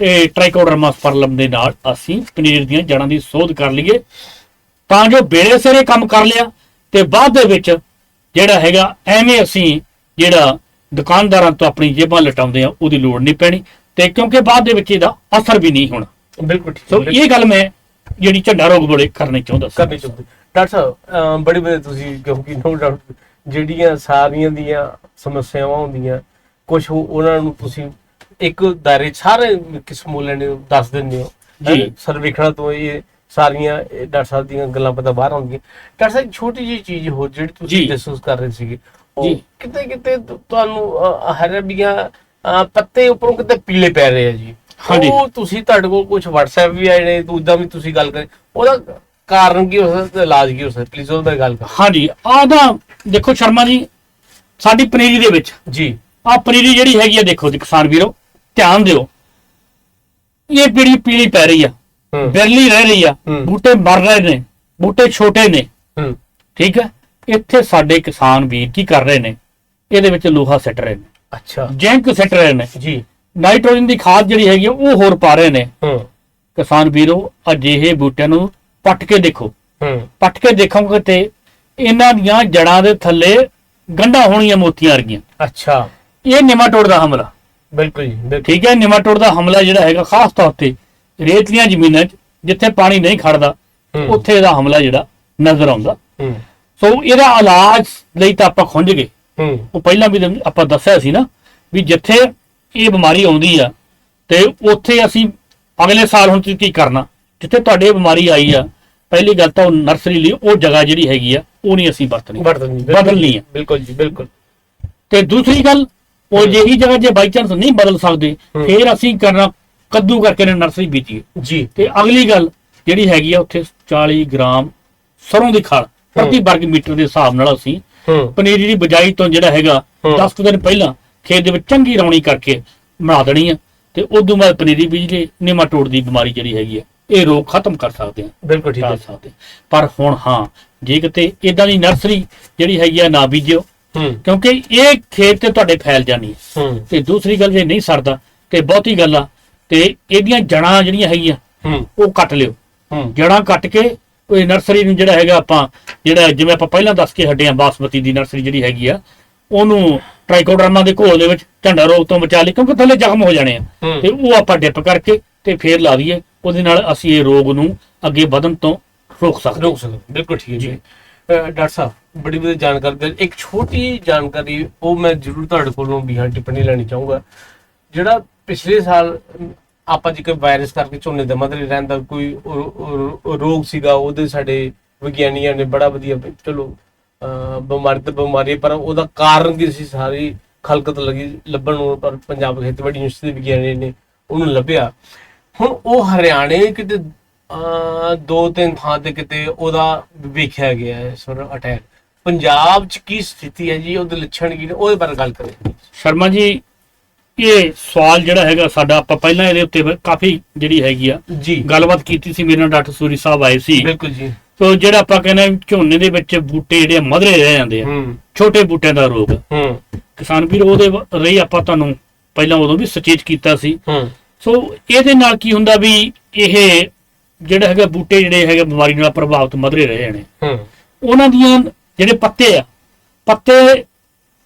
Speaker 2: ਤੇ ਟ੍ਰਾਈਕੋਡਰਮਾ ਸਪਰਲਮ ਦੇ ਨਾਲ ਅਸੀਂ ਪਨੀਰ ਦੀਆਂ ਜੜਾਂ ਦੀ ਸੋਧ ਕਰ ਲਈਏ ਤਾਂ ਜੋ ਬੇੜੇ ਸਿਰੇ ਕੰਮ ਕਰ ਲਿਆ। ਤੇ ਬਾਅਦ ਦੇ ਵਿੱਚ ਜਿਹੜਾ ਹੈਗਾ ਐਵੇਂ ਅਸੀਂ ਜਿਹੜਾ ਦੁਕਾਨਦਾਰਾਂ ਤੋਂ ਆਪਣੀ ਜੇਬਾਂ ਲਟਾਉਂਦੇ ਆ ਉਹਦੀ ਲੋੜ ਨਹੀਂ ਪੈਣੀ ਤੇ ਕਿਉਂਕਿ ਬਾਅਦ ਦੇ ਵਿੱਚ ਇਹਦਾ ਅਸਰ ਵੀ ਨਹੀਂ ਹੋਣਾ
Speaker 1: ਬਿਲਕੁਲ
Speaker 2: ਸੋ। ਇਹ ਗੱਲ ਮੈਂ ਜਿਹੜੀ ਝੰਡਾ ਰੋਗ ਬੋਲੇ ਕਰਨੀ ਚਾਹੁੰਦਾ ਸੀ
Speaker 1: ਕਰਨੀ ਚਾਹੁੰਦੇ ਡਾਕਟਰ ਸਾਹਿਬ ਬੜੀ ਬੜੀ ਤੁਸੀਂ ਕਿਉਂਕਿ ਨੋ ਡਾਊਟ ਜਿਹੜੀਆਂ ਸਾਰੀਆਂ ਦੀਆਂ ਸਮੱਸਿਆਵਾਂ ਹੁੰਦੀਆਂ ਕੁਝ ਉਹਨਾਂ ਨੂੰ ਤੁਸੀਂ ਇੱਕ ਦਾਇਰੇ ਸਾਰੇ ਕਿਸਮੂਲੇ ਨੇ ਦੱਸ ਦਿੰਦੇ ਹੋ
Speaker 2: ਜੀ।
Speaker 1: ਹੈਂ? ਸਰਵੇਖਣਾਂ ਤੋਂ ਇਹ ਸਾਰੀਆਂ ਇਹ ਡਾਕਟਰ ਸਾਹਿਬ ਦੀਆਂ ਗੱਲਾਂ ਪਤਾ ਬਾਹਰ ਆਉਂਦੀਆਂ ਡਾਕਟਰ ਸਾਹਿਬ ਛੋਟੀ ਜਿਹੀ ਚੀਜ਼ ਹੋਰ ਜਿਹੜੀ ਤੁਸੀਂ
Speaker 2: ਜੀ।
Speaker 1: ਡਿਸਕਸ ਕਰ ਰਹੇ ਸੀਗੇ ਉਹ
Speaker 2: ਜੀ।
Speaker 1: ਕਿਤੇ ਕਿਤੇ ਤੁਹਾਨੂੰ ਹਰਬੀਆਂ ਪੱਤੇ ਉੱਪਰੋਂ ਕਿਤੇ ਪੀਲੇ ਪੈ ਰਹੇ ਆ ਜੀ।
Speaker 2: ਹਾਂਜੀ।
Speaker 1: ਉਹ ਤੁਸੀਂ ਤੁਹਾਡੇ ਕੋਲ ਕੁਝ WhatsApp ਵੀ ਆਏ ਨੇ ਉਦਾਂ ਵੀ ਤੁਸੀਂ ਗੱਲ ਕਰੇ ਉਹਦਾ ਕਾਰਨ ਕੀ ਹੋ ਸਕਦਾ ਇਲਾਜ ਕੀ ਹੋ ਸਕਦਾ? ਪਲੀਜ਼ ਉਹਦਾ ਗੱਲ ਕਰੋ।
Speaker 2: ਹਾਂਜੀ ਆਹ ਤਾਂ ਦੇਖੋ ਸ਼ਰਮਾ ਜੀ ਸਾਡੀ ਪਨੀਰੀ ਦੇ ਵਿੱਚ।
Speaker 1: ਜੀ।
Speaker 2: ਆ ਪਨੀਰੀ ਜਿਹੜੀ ਹੈਗੀ ਆ ਦੇਖੋ ਜੀ ਕਿਸਾਨ ਵੀਰੋ ਧਿਆਨ ਦਿਓ। ਇਹ ਪੀੜੀ ਪੀਲੀ ਪੈ ਰਹੀ ਆ।
Speaker 1: ਹੂੰ
Speaker 2: ਬਿਰਲੀ ਰਹਿ ਰਹੀ ਆ। ਬੂਟੇ ਮਰ ਰਹੇ ਨੇ ਬੂਟੇ ਛੋਟੇ ਨੇ। ਠੀਕ ਹੈ ਇੱਥੇ ਸਾਡੇ ਕਿਸਾਨ ਵੀਰ ਕੀ ਕਰ ਰਹੇ ਨੇ? ਇਹਦੇ ਵਿੱਚ ਲੋਹਾ ਸਿੱਟ ਰਹੇ ਨੇ।
Speaker 1: ਅੱਛਾ।
Speaker 2: ਜ਼ਿੰਕ ਸਿੱਟ ਰਹੇ ਨੇ।
Speaker 1: ਜੀ।
Speaker 2: ਨਾਈਟ੍ਰੋਜਨ ਦੀ ਖਾਦ ਜਿਹੜੀ ਹੈਗੀ ਉਹ ਹੋਰ ਪਾ ਰਹੇ ਨੇ। ਕਿਸਾਨ ਵੀਰੋ ਅਜਿਹੇ ਬੂਟਿਆਂ ਨੂੰ ਪੱਟ ਕੇ ਦੇਖੋ। ਪੱਟ ਕੇ ਦੇਖੋਗੇ ਤੇ ਇਹਨਾਂ ਦੀਆਂ ਜੜਾਂ ਦੇ ਥੱਲੇ ਗੰਢਾਂ ਹੋਣੀਆਂ ਮੋਤੀਆਂ ਵਰਗੀਆਂ
Speaker 1: ਅੱਛਾ।
Speaker 2: ਇਹ ਨਿਮਾਟੋਡ ਦਾ ਹਮਲਾ।
Speaker 1: ਬਿਲਕੁਲ ਜੀ ਬਿਲਕੁਲ।
Speaker 2: ਠੀਕ ਹੈ ਨਿਮਾਟੋਡ ਦਾ ਹਮਲਾ ਜਿਹੜਾ ਹੈਗਾ ਖਾਸ ਤੌਰ ਤੇ ਰੇਤਲੀਆਂ ਜ਼ਮੀਨਾਂ 'ਚ ਜਿੱਥੇ ਪਾਣੀ ਨਹੀਂ ਖੜਦਾ। ਉੱਥੇ ਇਹਦਾ ਹਮਲਾ ਜਿਹੜਾ ਨਜ਼ਰ ਆਉਂਦਾ। ਸੋ ਇਹਦਾ ਇਲਾਜ ਲਈ ਤਾਂ ਆਪਾਂ ਖੁੰਝ ਗਏ। ਉਹ ਪਹਿਲਾਂ ਵੀ ਆਪਾਂ ਦੱਸਿਆ ਸੀ ਨਾ ਵੀ ਜਿੱਥੇ ਇਹ ਬਿਮਾਰੀ ਆਉਂਦੀ ਆ ਤੇ ਉੱਥੇ ਅਸੀਂ ਅਗਲੇ ਸਾਲ ਹੁਣ ਕੀ ਕਰਨਾ ਜਿੱਥੇ ਤੁਹਾਡੇ ਬਿਮਾਰੀ ਆਈ ਆ ਪਹਿਲੀ ਗੱਲ ਤਾਂ ਉਹ ਨਰਸਰੀ ਲਈ ਉਹ ਜਗ੍ਹਾ ਜਿਹੜੀ ਹੈਗੀ ਆ ਉਹ ਨਹੀਂ ਅਸੀਂ ਵਰਤਣੀ।
Speaker 1: ਬਦਲਣੀ
Speaker 2: ਹੈ।
Speaker 1: ਬਿਲਕੁਲ ਜੀ ਬਿਲਕੁਲ।
Speaker 2: ਤੇ ਦੂਸਰੀ ਗੱਲ ਉਹ ਜਿਹੀ ਜਗ੍ਹਾ ਜੇ ਬਾਈ ਚਾਂਸ ਨਹੀਂ ਬਦਲ ਸਕਦੇ। ਫਿਰ ਅਸੀਂ ਕਰਨਾ ਕੱਦੂ ਕਰਕੇ ਨੇ ਨਰਸਰੀ ਬੀਜੀਏ
Speaker 1: ਜੀ।
Speaker 2: ਤੇ ਅਗਲੀ ਗੱਲ ਜਿਹੜੀ ਹੈਗੀ ਆ ਉੱਥੇ 40 ਗ੍ਰਾਮ ਸਰੋਂ ਦੀ ਖਲ ਪ੍ਰਤੀ ਵਰਗ ਮੀਟਰ ਦੇ ਹਿਸਾਬ ਨਾਲ ਅਸੀਂ ਪਨੀਰੀ ਦੀ ਬਜਾਈ ਤੋਂ ਜਿਹੜਾ ਹੈਗਾ
Speaker 1: ਹੂੰ।
Speaker 2: 10 ਕੁ ਦਿਨ ਪਹਿਲਾਂ ਖੇਤ ਦੇ ਵਿੱਚ ਚੰਗੀ ਰੌਣੀ ਕਰਕੇ ਬਣਾ ਦੇਣੀ ਆ ਤੇ ਉਦੋਂ ਬਾਅਦ ਪਨੀਰੀ ਬੀਜ ਲਈ ਨਿਮਾਟੋਡ ਦੀ ਬਿਮਾਰੀ ਜਿਹੜੀ ਹੈਗੀ ਆ ਇਹ ਰੋਗ ਖਤਮ ਕਰ ਸਕਦੇ ਆ।
Speaker 1: ਬਿਲਕੁਲ ਠੀਕ ਹੈ।
Speaker 2: ਸਕਦੇ। ਪਰ ਹੁਣ ਹਾਂ ਜੇ ਕਿਤੇ ਇਦਾਂ ਦੀ ਨਰਸਰੀ ਜਿਹੜੀ ਹੈਗੀ ਆ ਨਾ ਬੀਜਿਓ ਕਿਉਂਕਿ ਇਹ ਖੇਤ ਤੇ ਤੁਹਾਡੇ ਫੈਲ ਜਾਣੀ ਹੂੰ। ਤੇ ਦੂਸਰੀ ਗੱਲ ਜੇ ਨਹੀਂ ਸਰਦਾ ਤੇ ਬਹੁਤੀ ਗੱਲ ਆ ਤੇ ਇਹਦੀਆਂ ਜੜਾਂ ਜਿਹੜੀਆਂ ਹੈਗੀਆਂ ਉਹ ਕੱਟ ਲਿਓ। ਜੜਾਂ ਕੱਟ ਕੇ ਉਹ ਨਰਸਰੀ ਨੂੰ ਜਿਹੜਾ ਹੈਗਾ ਆਪਾਂ ਜਿਹੜਾ ਜਿਵੇਂ ਆਪਾਂ ਪਹਿਲਾਂ ਦੱਸ ਕੇ ਹਟੇ ਆ ਬਾਸਮਤੀ ਦੀ ਨਰਸਰੀ ਜਿਹੜੀ ਹੈਗੀ ਆ ਉਹਨੂੰ ਟ੍ਰਾਈਕੋਡਰਮਾ ਦੇ ਘੋਲ ਦੇ ਵਿੱਚ ਝੰਡਾ ਰੋਗ ਤੋਂ ਬਚਾ ਲਈ ਕਿਉਂਕਿ ਥੱਲੇ ਜ਼ਖਮ ਹੋ ਜਾਣੇ ਆ। ਤੇ ਉਹ ਆਪਾਂ ਡਿਪ ਕਰਕੇ ਤੇ ਫੇਰ ਲਾ ਦਈਏ ਉਹਦੇ ਨਾਲ ਅਸੀਂ ਇਹ ਰੋਗ ਨੂੰ ਅੱਗੇ ਵਧਣ ਤੋਂ ਰੋਕ ਸਕਦੇ
Speaker 1: ਰੋਕ ਸਕਦੇ ਬਿਲਕੁਲ ਠੀਕ ਹੈ ਜੀ। ਡਾਕਟਰ ਸਾਹਿਬ ਬੜੀ ਵਧੀਆ ਜਾਣਕਾਰੀ ਦੇ ਇੱਕ ਛੋਟੀ ਜਾਣਕਾਰੀ ਉਹ ਮੈਂ ਜ਼ਰੂਰ ਤੁਹਾਡੇ ਕੋਲੋਂ ਵੀ ਹਾਂ ਟਿੱਪਣੀ ਲੈਣੀ ਚਾਹੂੰਗਾ। ਜਿਹੜਾ ਪਿਛਲੇ ਸਾਲ ਆਪਾਂ ਆਪਾਂ ਕੋਈ ਵਾਇਰਸ ਕਰਕੇ ਝੋਨੇ ਦਾ ਮਦਰੇ ਰਹਿਣ ਦਾ ਕੋਈ ਰੋਗ ਸੀਗਾ, ਉਹਦੇ ਸਾਡੇ ਵਿਗਿਆਨੀਆਂ ਨੇ ਬੜਾ ਵਧੀਆ ਚਲੋ ਬਿਮਾਰੀ ਤੇ ਬਿਮਾਰੀ ਪਰ ਉਹਦਾ ਕਾਰਨ ਕੀ ਸੀ ਸਾਰੀ ਖਲਕਤ ਲੱਗੀ, ਲੱਭਣ ਨੂੰ, ਪਰ ਪੰਜਾਬ ਖੇਤੀਬਾੜੀ ਯੂਨੀਵਰਸਿਟੀ ਦੇ ਵਿਗਿਆਨੀ ਨੇ ਉਹਨੂੰ ਲੱਭਿਆ। ਹੁਣ ਉਹ ਹਰਿਆਣੇ ਕਿਤੇ ਦੋ ਤਿੰਨ ਥਾਂ ਤੇ ਕਿਤੇ ਉਹਦਾ ਵੇਖਿਆ ਗਿਆ ਹੈ ਸਰ ਅਟੈਕ ਪੰਜਾਬ ਚ ਕੀ ਸਥਿਤੀ ਹੈ ਜੀ, ਉਹਦੇ ਲੱਛਣ ਕੀ ਨੇ, ਉਹਦੇ ਬਾਰੇ ਗੱਲ ਕਰੇ
Speaker 2: ਸ਼ਰਮਾ ਜੀ ਇਹ ਸਵਾਲ ਜਿਹੜਾ ਹੈਗਾ ਸਾਡਾ ਆਪਾਂ ਪਹਿਲਾਂ ਇਹਦੇ ਉੱਤੇ ਕਾਫੀ ਜਿਹੜੀ ਹੈਗੀ ਆ
Speaker 1: ਜੀ।
Speaker 2: ਗੱਲਬਾਤ ਕੀਤੀ ਸੀ ਮੇਰੇ ਨਾਲ ਡਾਕਟਰ ਸੂਰੀ ਸਾਹਿਬ ਆਏ ਸੀ।
Speaker 1: ਬਿਲਕੁਲ ਜੀ।
Speaker 2: ਸੋ ਜਿਹੜਾ ਆਪਾਂ ਕਹਿੰਦੇ ਝੋਨੇ ਦੇ ਵਿੱਚ ਬੂਟੇ ਜਿਹੜੇ ਮਧਰੇ ਰਹਿ ਜਾਂਦੇ ਆ। ਛੋਟੇ ਬੂਟਿਆਂ ਦਾ ਰੋਗ।
Speaker 1: ਹੂੰ।
Speaker 2: ਕਿਸਾਨ ਵੀਰ ਉਹਦੇ ਰਹੀ ਆਪਾਂ ਤੁਹਾਨੂੰ ਪਹਿਲਾਂ ਉਦੋਂ ਵੀ ਸੁਚੇਤ ਕੀਤਾ ਸੀ।
Speaker 1: ਹੂੰ।
Speaker 2: ਸੋ ਇਹਦੇ ਨਾਲ ਕੀ ਹੁੰਦਾ ਵੀ ਇਹ ਜਿਹੜਾ ਹੈਗਾ ਬੂਟੇ ਜਿਹੜੇ ਹੈਗੇ ਬਿਮਾਰੀ ਨਾਲ ਪ੍ਰਭਾਵਿਤ ਮਧਰੇ ਰਹੇ ਜਾਣੇ।
Speaker 1: ਹੂੰ।
Speaker 2: ਉਹਨਾਂ ਦੀਆਂ ਜਿਹੜੇ ਪੱਤੇ ਆ ਪੱਤੇ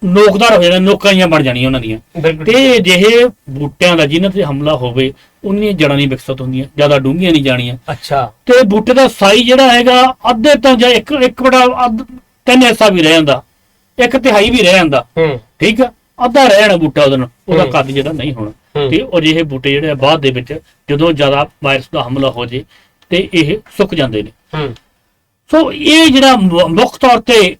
Speaker 2: ਨੋਕਦਾਰ ਹੋ ਜਾਣੇ ਨੋਕਾਈਆਂ ਬਣ ਜਾਣੀਆਂ ਉਹਨਾਂ ਦੀਆਂ।
Speaker 1: ਬਿਲਕੁਲ
Speaker 2: ਤੇ ਜਿਹੇ ਬੂਟਿਆਂ ਦਾ ਜਿਨ੍ਹਾਂ ਤੇ ਹਮਲਾ ਹੋਵੇ ਉਹਨੀਆਂ ਜੜਾਂ ਨਹੀਂ ਵਿਕਸਤ ਹੁੰਦੀਆਂ ਜ਼ਿਆਦਾ ਡੂੰਘੀਆਂ ਨਹੀਂ ਜਾਣੀਆਂ।
Speaker 1: ਅੱਛਾ।
Speaker 2: ਤੇ ਬੂਟੇ ਦਾ ਸਾਈ ਜਿਹੜਾ ਹੈਗਾ ਅੱਧੇ ਤੋਂ ਜਾਂ ਇੱਕ ਇੱਕ ਬੜਾ ਅੱਧ ਤਿੰਨ ਹਿੱਸਾ ਵੀ ਰਹਿ ਜਾਂਦਾ। ਇੱਕ ਤਿਹਾਈ ਵੀ ਰਹਿ ਜਾਂਦਾ।
Speaker 1: ਹੂੰ।
Speaker 2: ਠੀਕ ਆ? ਅੱਧਾ ਰਹਿ ਜਾਣਾ ਬੂਟਾ ਉਹਦੇ ਨਾਲ ਉਹਦਾ। ਕੱਦ ਜਿਹੜਾ ਨਹੀਂ ਹੋਣਾ। ਤੇ ਉਹ ਜਿਹੇ ਬੂਟੇ ਜਿਹੜੇ ਆ ਬਾਅਦ ਦੇ ਵਿੱਚ ਜਦੋਂ ਜ਼ਿਆਦਾ ਵਾਇਰਸ ਦਾ ਹਮਲਾ ਹੋ ਜੇ ਤੇ ਇਹ ਸੁੱਕ ਜਾਂਦੇ ਨੇ।
Speaker 1: ਹੂੰ।
Speaker 2: ਸੋ ਇਹ ਜਿਹੜਾ ਮੁੱਖ ਤੌਰ ਤੇ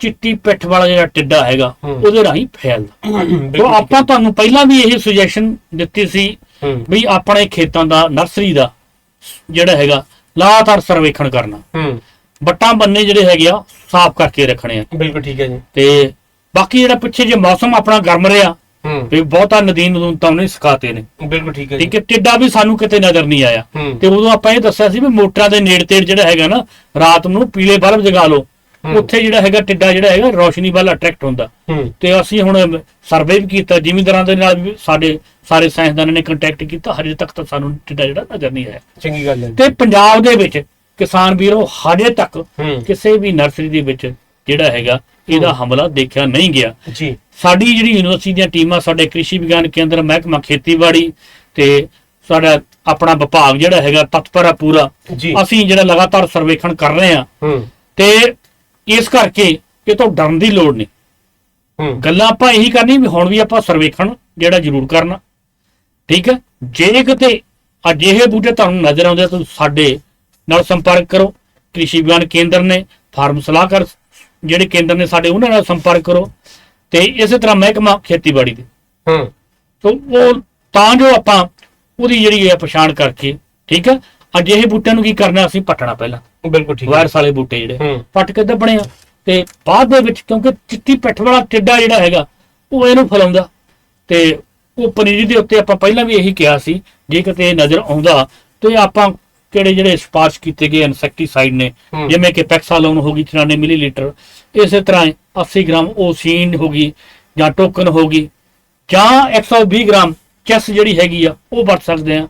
Speaker 2: ਚਿੱਟੀ ਪਿੱਠ ਵਾਲਾ ਜਿਹੜਾ ਟਿੱਡਾ ਹੈਗਾ। ਉਹਦੇ ਰਾਹੀਂ ਫੈਲਦਾ
Speaker 1: ਬਿਲਕੁਲ
Speaker 2: ਆਪਾਂ ਤੁਹਾਨੂੰ ਪਹਿਲਾਂ ਵੀ ਇਹ ਸੁਜੈਸ਼ਨ ਦਿੱਤੀ ਸੀ ਵੀ ਆਪਣੇ ਖੇਤਾਂ ਦਾ ਨਰਸਰੀ ਦਾ ਜਿਹੜਾ ਹੈਗਾ ਲਗਾਤਾਰ ਸਰਵੇਖਣ ਕਰਨਾ।
Speaker 1: ਹੂੰ।
Speaker 2: ਬੱਟਾਂ ਬੰਨੇ ਜਿਹੜੇ ਹੈਗੇ ਆ ਸਾਫ਼ ਕਰਕੇ ਰੱਖਣੇ ਆ।
Speaker 1: ਬਿਲਕੁਲ ਠੀਕ ਹੈ ਜੀ।
Speaker 2: ਤੇ ਬਾਕੀ ਜਿਹੜਾ ਪਿੱਛੇ ਜੇ ਮੌਸਮ ਆਪਣਾ ਗਰਮ ਰਿਹਾ ਵੀ ਬਹੁਤਾ ਨਦੀਨ ਨੂੰ ਤਾਂ ਉਹਨੇ ਸਿਖਾਤੇ ਨੇ।
Speaker 1: ਬਿਲਕੁਲ ਠੀਕ ਹੈ
Speaker 2: ਠੀਕ ਹੈ ਟਿੱਡਾ ਵੀ ਸਾਨੂੰ ਕਿਤੇ ਨਜ਼ਰ ਨਹੀਂ ਆਇਆ। ਤੇ ਉਦੋਂ ਆਪਾਂ ਇਹ ਦੱਸਿਆ ਸੀ ਵੀ ਮੋਟਰਾਂ ਦੇ ਨੇੜੇ ਤੇੜ ਜਿਹੜਾ ਹੈਗਾ ਨਾ ਰਾਤ ਨੂੰ ਪੀਲੇ ਬਲਬ ਜਗਾ ਲਓ। ਉੱਥੇ ਜਿਹੜਾ ਹੈਗਾ ਟਿੱਡਾ ਜਿਹੜਾ ਹੈਗਾ ਰੋਸ਼ਨੀ ਵੱਲ ਅਟਰੈਕਟ ਹੁੰਦਾ। ਤੇ ਅਸੀਂ ਹੁਣ ਸਰਵੇ ਵੀ ਕੀਤਾ ਜ਼ਿਮੀਂਦਾਰਾਂ ਦੇ ਨਾਲ ਵੀ ਸਾਡੇ ਸਾਰੇ ਸਾਇੰਸਦਾਨਾਂ ਨੇ ਕੰਟੈਕਟ ਕੀਤਾ ਹਜੇ ਤੱਕ ਤਾਂ ਸਾਨੂੰ ਟਿੱਡਾ ਜਿਹੜਾ ਨਜ਼ਰ ਨਹੀਂ ਆਇਆ।
Speaker 1: ਚੰਗੀ ਗੱਲ ਹੈ
Speaker 2: ਤੇ ਪੰਜਾਬ ਦੇ ਵਿੱਚ ਕਿਸਾਨ ਵੀਰੋ ਹਜੇ ਤੱਕ ਕਿਸੇ ਵੀ ਨਰਸਰੀ ਦੇ ਵਿੱਚ ਜਿਹੜਾ ਹੈਗਾ ਇਹਦਾ ਹਮਲਾ ਦੇਖਿਆ ਨਹੀਂ ਗਿਆ।
Speaker 1: ਜੀ।
Speaker 2: ਸਾਡੀ ਜਿਹੜੀ ਯੂਨੀਵਰਸਿਟੀ ਦੀਆਂ ਟੀਮਾਂ ਸਾਡੇ ਕ੍ਰਿਸ਼ੀ ਵਿਗਿਆਨ ਕੇਂਦਰ ਮਹਿਕਮਾ ਖੇਤੀਬਾੜੀ ਤੇ ਸਾਡਾ ਆਪਣਾ ਵਿਭਾਗ ਜਿਹੜਾ ਹੈਗਾ ਤਤਪਰ ਆ ਪੂਰਾ। ਅਸੀਂ ਜਿਹੜਾ ਲਗਾਤਾਰ ਸਰਵੇਖਣ ਕਰ ਰਹੇ ਹੂੰ। ਤੇ ਇਸ ਕਰਕੇ ਇਹ ਤੋਂ ਡਰਨ ਦੀ ਲੋੜ ਨਹੀਂ। ਗੱਲਾਂ ਆਪਾਂ ਇਹੀ ਕਰਨੀ ਵੀ ਹੁਣ ਵੀ ਆਪਾਂ ਸਰਵੇਖਣ ਜਿਹੜਾ ਜ਼ਰੂਰ ਕਰਨਾ। ਠੀਕ ਹੈ? ਜੇ ਕਿਤੇ ਅਜਿਹੇ ਬੂਟੇ ਤੁਹਾਨੂੰ ਨਜ਼ਰ ਆਉਂਦੇ ਤਾਂ ਸਾਡੇ ਨਾਲ ਸੰਪਰਕ ਕਰੋ। ਕ੍ਰਿਸ਼ੀ ਵਿਗਿਆਨ ਕੇਂਦਰ ਨੇ ਫਾਰਮ ਸਲਾਹਕਾਰ ਜਿਹੜੇ ਕੇਂਦਰ ਨੇ ਸਾਡੇ ਉਹਨਾਂ ਨਾਲ ਸੰਪਰਕ ਕਰੋ। ਤੇ ਇਸੇ ਤਰ੍ਹਾਂ ਮਹਿਕਮਾ ਖੇਤੀਬਾੜੀ ਦੇ।
Speaker 1: ਹੂੰ।
Speaker 2: ਸੋ ਉਹ ਤਾਂ ਜੋ ਆਪਾਂ ਉਹਦੀ ਜਿਹੜੀ ਹੈ ਪਛਾਣ ਕਰਕੇ ਠੀਕ ਹੈ? ਅਜਿਹੇ ਬੂਟਿਆਂ ਨੂੰ ਕੀ ਕਰਨਾ ਅਸੀਂ ਪੱਟਣਾ ਪਹਿਲਾਂ।
Speaker 1: ਬਿਲਕੁਲ ਠੀਕ
Speaker 2: ਵਾਇਰਸ ਵਾਲੇ ਬੂਟੇ ਜਿਹੜੇ। ਪੱਟ ਕੇ ਦੱਬਣੇ ਆ ਤੇ ਬਾਅਦ ਦੇ ਵਿੱਚ ਕਿਉਂਕਿ ਚਿੱਟੀ ਪਿੱਠ ਵਾਲਾ ਟਿੱਡਾ ਜਿਹੜਾ ਹੈਗਾ ਉਹ ਇਹਨੂੰ ਫਲਾਉਂਦਾ। ਤੇ ਉਹ ਪਨੀਰੀ ਦੇ ਉੱਤੇ ਆਪਾਂ ਪਹਿਲਾਂ ਵੀ ਇਹੀ ਕਿਹਾ ਸੀ ਜੇ ਕਿਤੇ ਨਜ਼ਰ ਆਉਂਦਾ ਤੇ ਆਪਾਂ ਕਿਹੜੇ ਜਿਹੜੇ ਸਿਫਾਰਿਸ਼ ਕੀਤੇ ਗਏ ਇਨਸੈਕਟੀਸਾਈਡ ਨੇ। ਜਿਵੇਂ ਕਿ ਪੈਕਸਾਲੋਨ ਹੋ ਗਈ 94 ਮਿਲੀਲੀਟਰ ਇਸੇ ਤਰ੍ਹਾਂ 80 ਗ੍ਰਾਮ ਓਸੀਨ ਹੋ ਗਈ ਜਾਂ ਟੋਕਨ ਹੋ ਗਈ ਜਾਂ 120 ਗ੍ਰਾਮ ਚੈਸ ਜਿਹੜੀ ਹੈਗੀ ਆ ਉਹ ਵਰਤ ਸਕਦੇ ਆ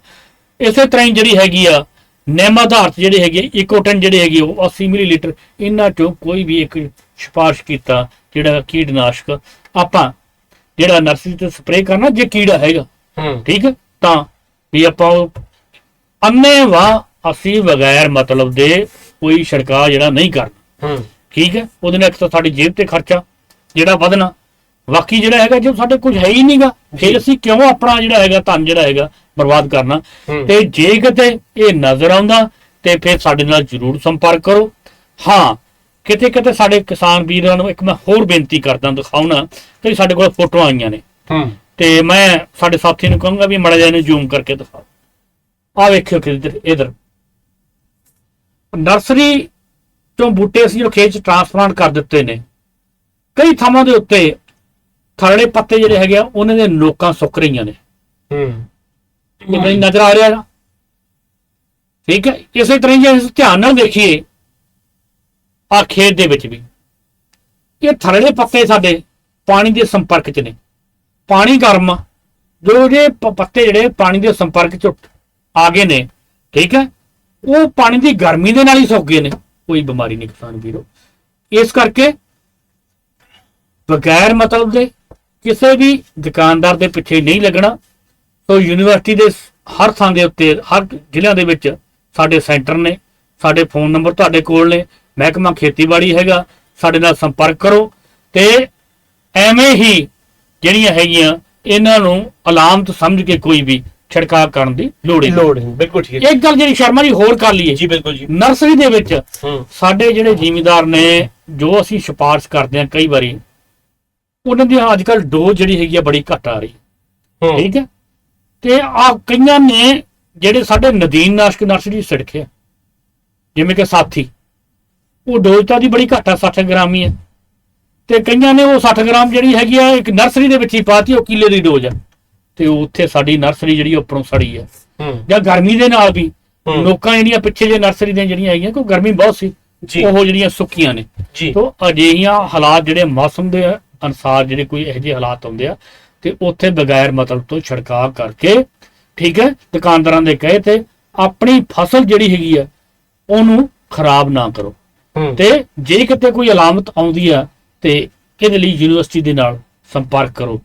Speaker 2: ਇਸੇ ਤਰ੍ਹਾਂ ਜਿਹੜੀ ਹੈਗੀ ਆ ਨੈਮ ਆਧਾਰਿਤ ਜਿਹੜੇ ਹੈਗੇ ਇਕੋਟਨ ਜਿਹੜੇ ਹੈਗੇ ਉਹ 80 ਮਿਲੀਲੀਟਰ ਇਹਨਾਂ ਚੋਂ ਕੋਈ ਵੀ ਇੱਕ ਸਿਫਾਰਿਸ਼ ਕੀਤਾ ਜਿਹੜਾ ਕੀਟਨਾਸ਼ਕ ਆਪਾਂ ਜਿਹੜਾ ਨਰਸਰੀ ਤੇ ਸਪਰੇਅ ਕਰਨਾ ਜੇ ਕੀੜਾ ਹੈਗਾ ਠੀਕ ਤਾਂ ਵੀ ਆਪਾਂ ਅੰਨੇ ਵਾ ਅਸੀਂ ਬਗੈਰ ਮਤਲਬ ਦੇ ਕੋਈ ਛਿੜਕਾਅ ਜਿਹੜਾ ਨਹੀਂ ਕਰਨਾ। ਠੀਕ ਹੈ ਉਹਦੇ ਨਾਲ ਇੱਕ ਤਾਂ ਸਾਡੀ ਜੇਬ ਤੇ ਖਰਚਾ ਜਿਹੜਾ ਵਧਣਾ। ਬਾਕੀ ਜਿਹੜਾ ਹੈਗਾ ਜੇ ਸਾਡੇ ਕੁਝ ਹੈ ਹੀ ਨਹੀਂਗਾ ਫਿਰ। ਅਸੀਂ ਕਿਉਂ ਆਪਣਾ ਜਿਹੜਾ ਹੈਗਾ ਧਨ ਜਿਹੜਾ ਹੈਗਾ ਬਰਬਾਦ ਕਰਨਾ। ਤੇ ਜੇ ਕਿਤੇ ਇਹ ਨਜ਼ਰ ਆਉਂਦਾ ਤੇ ਫਿਰ ਸਾਡੇ ਨਾਲ ਜਰੂਰ ਸੰਪਰਕ ਕਰੋ। ਹਾਂ ਕਿਤੇ ਕਿਤੇ ਸਾਡੇ ਕਿਸਾਨ ਵੀਰਾਂ ਨੂੰ ਇੱਕ ਮੈਂ ਹੋਰ ਬੇਨਤੀ ਕਰਦਾ ਦਿਖਾਉਣਾ ਕਿ ਸਾਡੇ ਕੋਲ ਫੋਟੋਆਂ ਆਈਆਂ ਨੇ। ਤੇ ਮੈਂ ਸਾਡੇ ਸਾਥੀ ਨੂੰ ਕਹੂੰਗਾ ਵੀ ਮੜਾ ਜਿਹਾ ਇਹਨੂੰ ਜ਼ੂਮ ਕਰਕੇ ਦਿਖਾਓ। ਆ ਵੇਖਿਓ ਕਿਧਰ ਇਧਰ ਨਰਸਰੀ ਤੋਂ ਬੂਟੇ ਅਸੀਂ ਉਹ ਖੇਤ ਚ ਟ੍ਰਾਂਸਪਲਾਂਟ ਕਰ ਦਿੱਤੇ ਨੇ ਕਈ ਥਾਵਾਂ ਦੇ ਉੱਤੇ ਥਰੜੇ ਪੱਤੇ ਜਿਹੜੇ ਹੈਗੇ ਆ ਉਹਨਾਂ ਦੇ ਨੋਕਾਂ ਸੁੱਕ ਰਹੀਆਂ ਨੇ।
Speaker 1: ਹੂੰ।
Speaker 2: ਨਹੀਂ ਨਜ਼ਰ ਆ ਰਿਹਾ ਠੀਕ ਹੈ? ਇਸੇ ਤਰ੍ਹਾਂ ਜੇ ਅਸੀਂ ਧਿਆਨ ਨਾਲ ਦੇਖੀਏ ਆ ਖੇਤ ਦੇ ਵਿੱਚ ਵੀ, ਇਹ ਥਰੜੇ ਪੱਤੇ ਸਾਡੇ ਪਾਣੀ ਦੇ ਸੰਪਰਕ 'ਚ ਨੇ। ਪਾਣੀ ਗਰਮ ਆ। ਜੋ ਪੱਤੇ ਜਿਹੜੇ ਪਾਣੀ ਦੇ ਸੰਪਰਕ 'ਚ ਆ ਗਏ ਨੇ, ਠੀਕ ਹੈ? ਉਹ ਪਾਣੀ ਦੀ ਗਰਮੀ ਦੇ ਨਾਲ ਹੀ ਸੁੱਕ ਗਏ ਨੇ। ਕੋਈ ਬਿਮਾਰੀ ਨਹੀਂ ਕਿਸਾਨ ਵੀਰੋ। ਇਸ ਕਰਕੇ ਬਗੈਰ ਮਤਲਬ ਦੇ ਕਿਸੇ ਵੀ ਦੁਕਾਨਦਾਰ ਦੇ ਪਿੱਛੇ ਨਹੀਂ ਲੱਗਣਾ। ਸੋ ਯੂਨੀਵਰਸਿਟੀ ਦੇ ਹਰ ਥਾਂ ਦੇ ਉੱਤੇ ਹਰ ਜ਼ਿਲ੍ਹਿਆਂ ਦੇ ਵਿੱਚ ਸਾਡੇ ਸੈਂਟਰ ਨੇ ਸਾਡੇ ਫੋਨ ਨੰਬਰ ਤੁਹਾਡੇ ਕੋਲ ਨੇ ਮਹਿਕਮਾ ਖੇਤੀਬਾੜੀ ਹੈਗਾ ਸਾਡੇ ਨਾਲ ਸੰਪਰਕ ਕਰੋ ਤੇ ਐਵੇਂ ਹੀ ਜਿਹੜੀਆਂ ਹੈਗੀਆਂ ਇਹਨਾਂ ਨੂੰ ਅਲਾਮਤ ਸਮਝ ਕੇ ਕੋਈ ਵੀ ਛਿੜਕਾਅ ਕਰਨ ਦੀ ਲੋੜ ਨਹੀਂ
Speaker 1: ਲੋੜ ਨਹੀਂ। ਬਿਲਕੁਲ ਠੀਕ ਹੈ
Speaker 2: ਇੱਕ ਗੱਲ ਜਿਹੜੀ ਸ਼ਰਮਾ ਜੀ ਹੋਰ ਕਰ ਲਈਏ।
Speaker 1: ਜੀ ਬਿਲਕੁਲ ਜੀ।
Speaker 2: ਨਰਸਰੀ ਦੇ ਵਿੱਚ ਸਾਡੇ ਜਿਹੜੇ ਜ਼ਿਮੀਂਦਾਰ ਨੇ ਜੋ ਅਸੀਂ ਸਿਫਾਰਿਸ਼ ਕਰਦੇ ਹਾਂ ਕਈ ਵਾਰੀ ਉਹਨਾਂ ਦੀ ਅੱਜ ਕੱਲ ਡੋਜ਼ ਜਿਹੜੀ ਹੈਗੀ ਆ ਬੜੀ ਘੱਟ ਆ ਰਹੀ। ਠੀਕ ਹੈ? ਤੇ ਆ ਕਈਆਂ ਨੇ ਜਿਹੜੇ ਸਾਡੇ ਨਦੀਨ ਨਾਸ਼ਕ ਨਰਸਰੀ ਸਿੜਕੇ ਜਿਵੇਂ ਕਿ ਸਾਥੀ ਉਹ ਡੋਜ਼ ਤਾਂ ਦੀ ਬੜੀ ਘੱਟ ਆ 60 ਗ੍ਰਾਮ ਹੀ ਹੈ। ਤੇ ਕਈਆਂ ਨੇ ਉਹ 60 ਗ੍ਰਾਮ ਜਿਹੜੀ ਹੈਗੀ ਆ ਇੱਕ ਨਰਸਰੀ ਦੇ ਵਿੱਚ ਹੀ ਪਾਤੀ ਉਹ ਕਿੱਲੇ ਦੀ ਡੋਜ਼ ਆ ਤੇ ਉਹ ਉੱਥੇ ਸਾਡੀ ਨਰਸਰੀ ਜਿਹੜੀ ਉੱਪਰੋਂ ਸੜੀ ਹੈ।
Speaker 1: ਹੂੰ।
Speaker 2: ਜਾਂ ਗਰਮੀ ਦੇ ਨਾਲ ਵੀ
Speaker 1: ਹੂੰ।
Speaker 2: ਲੋਕਾਂ ਜਿਹੜੀਆਂ ਪਿੱਛੇ ਜੇ ਨਰਸਰੀ ਦੀਆਂ ਜਿਹੜੀਆਂ ਹੈਗੀਆਂ ਕੋਈ ਗਰਮੀ ਬਹੁਤ ਸੀ ਉਹ ਜਿਹੜੀਆਂ ਸੁੱਕੀਆਂ ਨੇ।
Speaker 1: ਜੀ।
Speaker 2: ਤੋਂ ਅਜਿਹੀਆਂ ਹਾਲਾਤ ਜਿਹੜੇ ਮੌਸਮ ਦੇ ਅਨਸਾਰ ਜਿਹੜੇ ਕੋਈ ਇਹੋ ਜਿਹੇ ਹਾਲਾਤ ਹੁੰਦੇ ਆ ਤੇ ਉੱਥੇ ਬਗੈਰ ਮਤਲਬ ਤੋਂ ਛਿੜਕਾਅ ਕਰਕੇ ਠੀਕ ਹੈ ਦੁਕਾਨਦਾਰਾਂ ਦੇ ਕਹੇ ਤੇ ਆਪਣੀ ਫਸਲ ਜਿਹੜੀ ਹੈਗੀ ਆ ਉਹਨੂੰ ਖਰਾਬ ਨਾ ਕਰੋ। ਤੇ ਜੇ ਕਿਤੇ ਕੋਈ ਅਲਾਮਤ ਆਉਂਦੀ ਆ ਤੇ ਇਹਦੇ ਲਈ ਯੂਨੀਵਰਸਿਟੀ ਦੇ ਨਾਲ ਸੰਪਰਕ ਕਰੋ।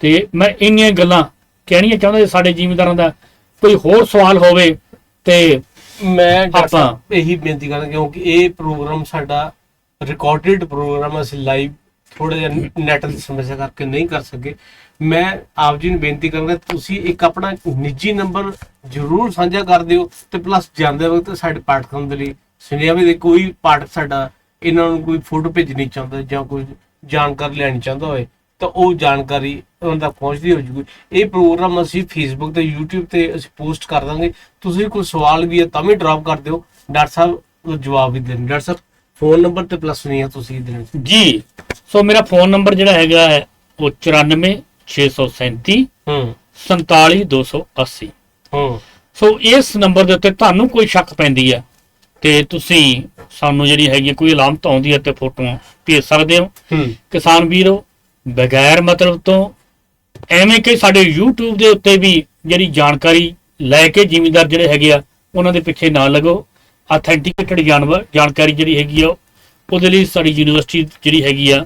Speaker 2: ਤੇ ਮੈਂ ਇੰਨੀਆਂ ਗੱਲਾਂ ਕਹਿਣੀਆਂ ਚਾਹੁੰਦਾ ਜੇ ਸਾਡੇ ਜ਼ਿਮੀਂਦਾਰਾਂ ਦਾ ਕੋਈ ਹੋਰ ਸਵਾਲ ਹੋਵੇ ਤੇ
Speaker 1: ਮੈਂ
Speaker 2: ਆਪਾਂ-
Speaker 1: ਇਹੀ ਬੇਨਤੀ ਕਰਾਂ ਕਿਉਂਕਿ ਇਹ ਪ੍ਰੋਗਰਾਮ ਸਾਡਾ ਰਿਕਾਰਡਡ ਪ੍ਰੋਗਰਾਮ ਅਸੀਂ ਲਾਈਵ ਥੋੜਾ ਜਿਹਾ ਨੈਟ ਦੀ ਸਮੱਸਿਆ ਕਰਕੇ ਨਹੀਂ ਕਰ ਸਕੇ। ਮੈਂ ਆਪ ਜੀ ਨੂੰ ਬੇਨਤੀ ਕਰਾਂਗਾ ਤੁਸੀਂ ਇੱਕ ਆਪਣਾ ਨਿੱਜੀ ਨੰਬਰ ਜ਼ਰੂਰ ਸਾਂਝਾ ਕਰ ਦਿਓ ਤੇ ਪਲੱਸ ਜਾਂਦੇ ਵਕਤ ਸਾਡੇ ਪਾਠਕਾਂ ਦੇ ਲਈ ਸੁਨੇਹਾ ਵੀ ਦੇ, ਕੋਈ ਪਾਠਕ ਸਾਡਾ ਇਹਨਾਂ ਨੂੰ ਕੋਈ ਫੋਟੋ ਭੇਜਣੀ ਚਾਹੁੰਦਾ ਜਾਂ ਕੋਈ ਜਾਣਕਾਰੀ ਲੈਣੀ ਚਾਹੁੰਦਾ ਹੋਵੇ, ਤਾਂ ਉਹ ਜਾਣਕਾਰੀ ਉਹਨਾਂ ਤੱਕ ਪਹੁੰਚਦੀ ਹੋ ਜੂਗੀ। ਇਹ ਪ੍ਰੋਗਰਾਮ ਅਸੀਂ ਫੇਸਬੁੱਕ ਤੇ, YouTube ਤੇ ਅਸੀਂ ਪੋਸਟ ਕਰ ਦਾਂਗੇ। ਤੁਸੀਂ ਕੋਈ ਸਵਾਲ ਵੀ ਹੈ ਤਾਂ ਵੀ ਡ੍ਰੌਪ ਕਰ ਦਿਓ। ਡਾਕਟਰ ਸਾਹਿਬ ਜਵਾਬ ਵੀ ਦੇਣ। ਡਾਕਟਰ ਸਾਹਿਬ ਫੋਨ ਨੰਬਰ ਤੇ ਪਲੱਸ ਨਹੀਂ ਹੈ ਤੁਸੀਂ ਦੇਣਾ।
Speaker 2: ਜੀ, ਸੋ ਮੇਰਾ ਫੋਨ ਨੰਬਰ ਜਿਹੜਾ ਹੈਗਾ ਹੈ, ਉਹ 94637
Speaker 1: ਹੂੰ।
Speaker 2: 47280
Speaker 1: ਹੂੰ।
Speaker 2: ਸੋ ਇਸ ਨੰਬਰ ਦੇ ਉੱਤੇ ਤੁਹਾਨੂੰ ਕੋਈ ਸ਼ੱਕ ਪੈਂਦੀ ਹੈ ਤੇ ਤੁਸੀਂ ਸਾਨੂੰ ਜਿਹੜੀ ਹੈਗੀ ਕੋਈ ਅਲਾਮਤ ਆਉਂਦੀ ਹੈ ਤੇ ਫੋਟੋਆਂ ਭੇਜ ਸਕਦੇ ਹੋ।
Speaker 1: ਹੂੰ।
Speaker 2: ਕਿਸਾਨ ਵੀਰੋ ਬਗੈਰ ਮਤਲਬ ਤੋਂ ਐਵੇਂ ਕਿ ਸਾਡੇ YouTube ਦੇ ਉੱਤੇ ਵੀ ਜਿਹੜੀ ਜਾਣਕਾਰੀ ਲੈ ਕੇ ਜ਼ਿਮੀਂਦਾਰ ਜਿਹੜੇ ਹੈਗੇ ਆ ਉਹਨਾਂ ਦੇ ਪਿੱਛੇ ਨਾ ਲੱਗੋ। ਆਥੈਂਟਿਕੇਟਡ ਜਾਨਵਰ ਜਾਣਕਾਰੀ ਜਿਹੜੀ ਹੈਗੀ ਆ ਉਹਦੇ ਲਈ ਸਾਡੀ ਯੂਨੀਵਰਸਿਟੀ ਜਿਹੜੀ ਹੈਗੀ ਆ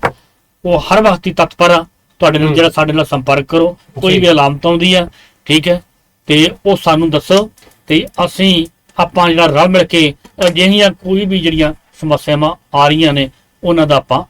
Speaker 2: ਉਹ ਹਰ ਵਕਤ ਹੀ ਤਤਪਰ ਆ। ਤੁਹਾਡੇ ਨਾਲ। ਜਿਹੜਾ ਸਾਡੇ ਨਾਲ ਸੰਪਰਕ ਕਰੋ ਕੋਈ। ਵੀ ਅਲਾਮਤ ਆਉਂਦੀ ਆ ਠੀਕ ਹੈ ਤੇ ਉਹ ਸਾਨੂੰ ਦੱਸੋ ਤੇ ਅਸੀਂ ਆਪਾਂ ਜਿਹੜਾ ਰਲ ਮਿਲ ਕੇ ਅਜਿਹੀਆਂ ਕੋਈ ਵੀ ਜਿਹੜੀਆਂ ਸਮੱਸਿਆਵਾਂ ਆ ਰਹੀਆਂ ਨੇ ਉਹਨਾਂ ਦਾ ਆਪਾਂ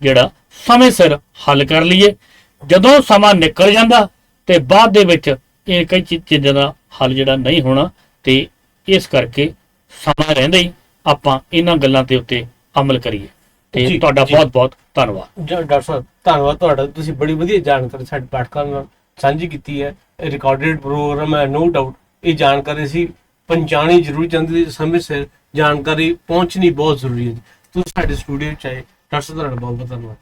Speaker 2: ਜਿਹੜਾ ਸਮੇਂ ਸਿਰ ਹੱਲ ਕਰ ਲਈਏ ਜਦੋਂ ਸਮਾਂ ਨਿਕਲ ਜਾਂਦਾ ਤੇ ਬਾਅਦ ਦੇ ਵਿੱਚ ਇਹ ਕਈ ਚੀਜ਼ਾਂ ਦਾ ਹੱਲ ਜਿਹੜਾ ਨਹੀਂ ਹੋਣਾ ਤੇ ਇਸ ਕਰਕੇ ਸਮਾਂ ਰਹਿੰਦਾ ਹੀ ਆਪਾਂ ਇਹਨਾਂ ਗੱਲਾਂ ਦੇ ਉੱਤੇ ਅਮਲ ਕਰੀਏ ਤੇ ਤੁਹਾਡਾ। ਬਹੁਤ ਬਹੁਤ ਧੰਨਵਾਦ
Speaker 1: ਡਾਕਟਰ ਸਾਹਿਬ ਧੰਨਵਾਦ ਤੁਹਾਡਾ, ਤੁਸੀਂ ਬੜੀ ਵਧੀਆ ਜਾਣਕਾਰੀ ਸਾਡੇ ਪਾਠਕਾਂ ਨਾਲ ਸਾਂਝੀ ਕੀਤੀ ਹੈ। ਇਹ ਰਿਕਾਰਡਡ ਪ੍ਰੋਗਰਾਮ ਹੈ ਨੋ ਡਾਊਟ ਇਹ ਜਾਣਕਾਰੀ ਸੀ ਪਹੁੰਚਾਣੀ ਜ਼ਰੂਰ ਚਾਹੁੰਦੇ ਸੀ ਸਮੇਂ ਸਿਰ ਜਾਣਕਾਰੀ ਪਹੁੰਚਣੀ ਬਹੁਤ ਜ਼ਰੂਰੀ ਹੈ ਤੁਸੀਂ ਸਾਡੇ ਸਟੂਡੀਓ ਚ ਆਏ। ਡਾਕਟਰ ਸਾਹਿਬ, ਤੁਹਾਡਾ ਬਹੁਤ ਬਹੁਤ ਧੰਨਵਾਦ।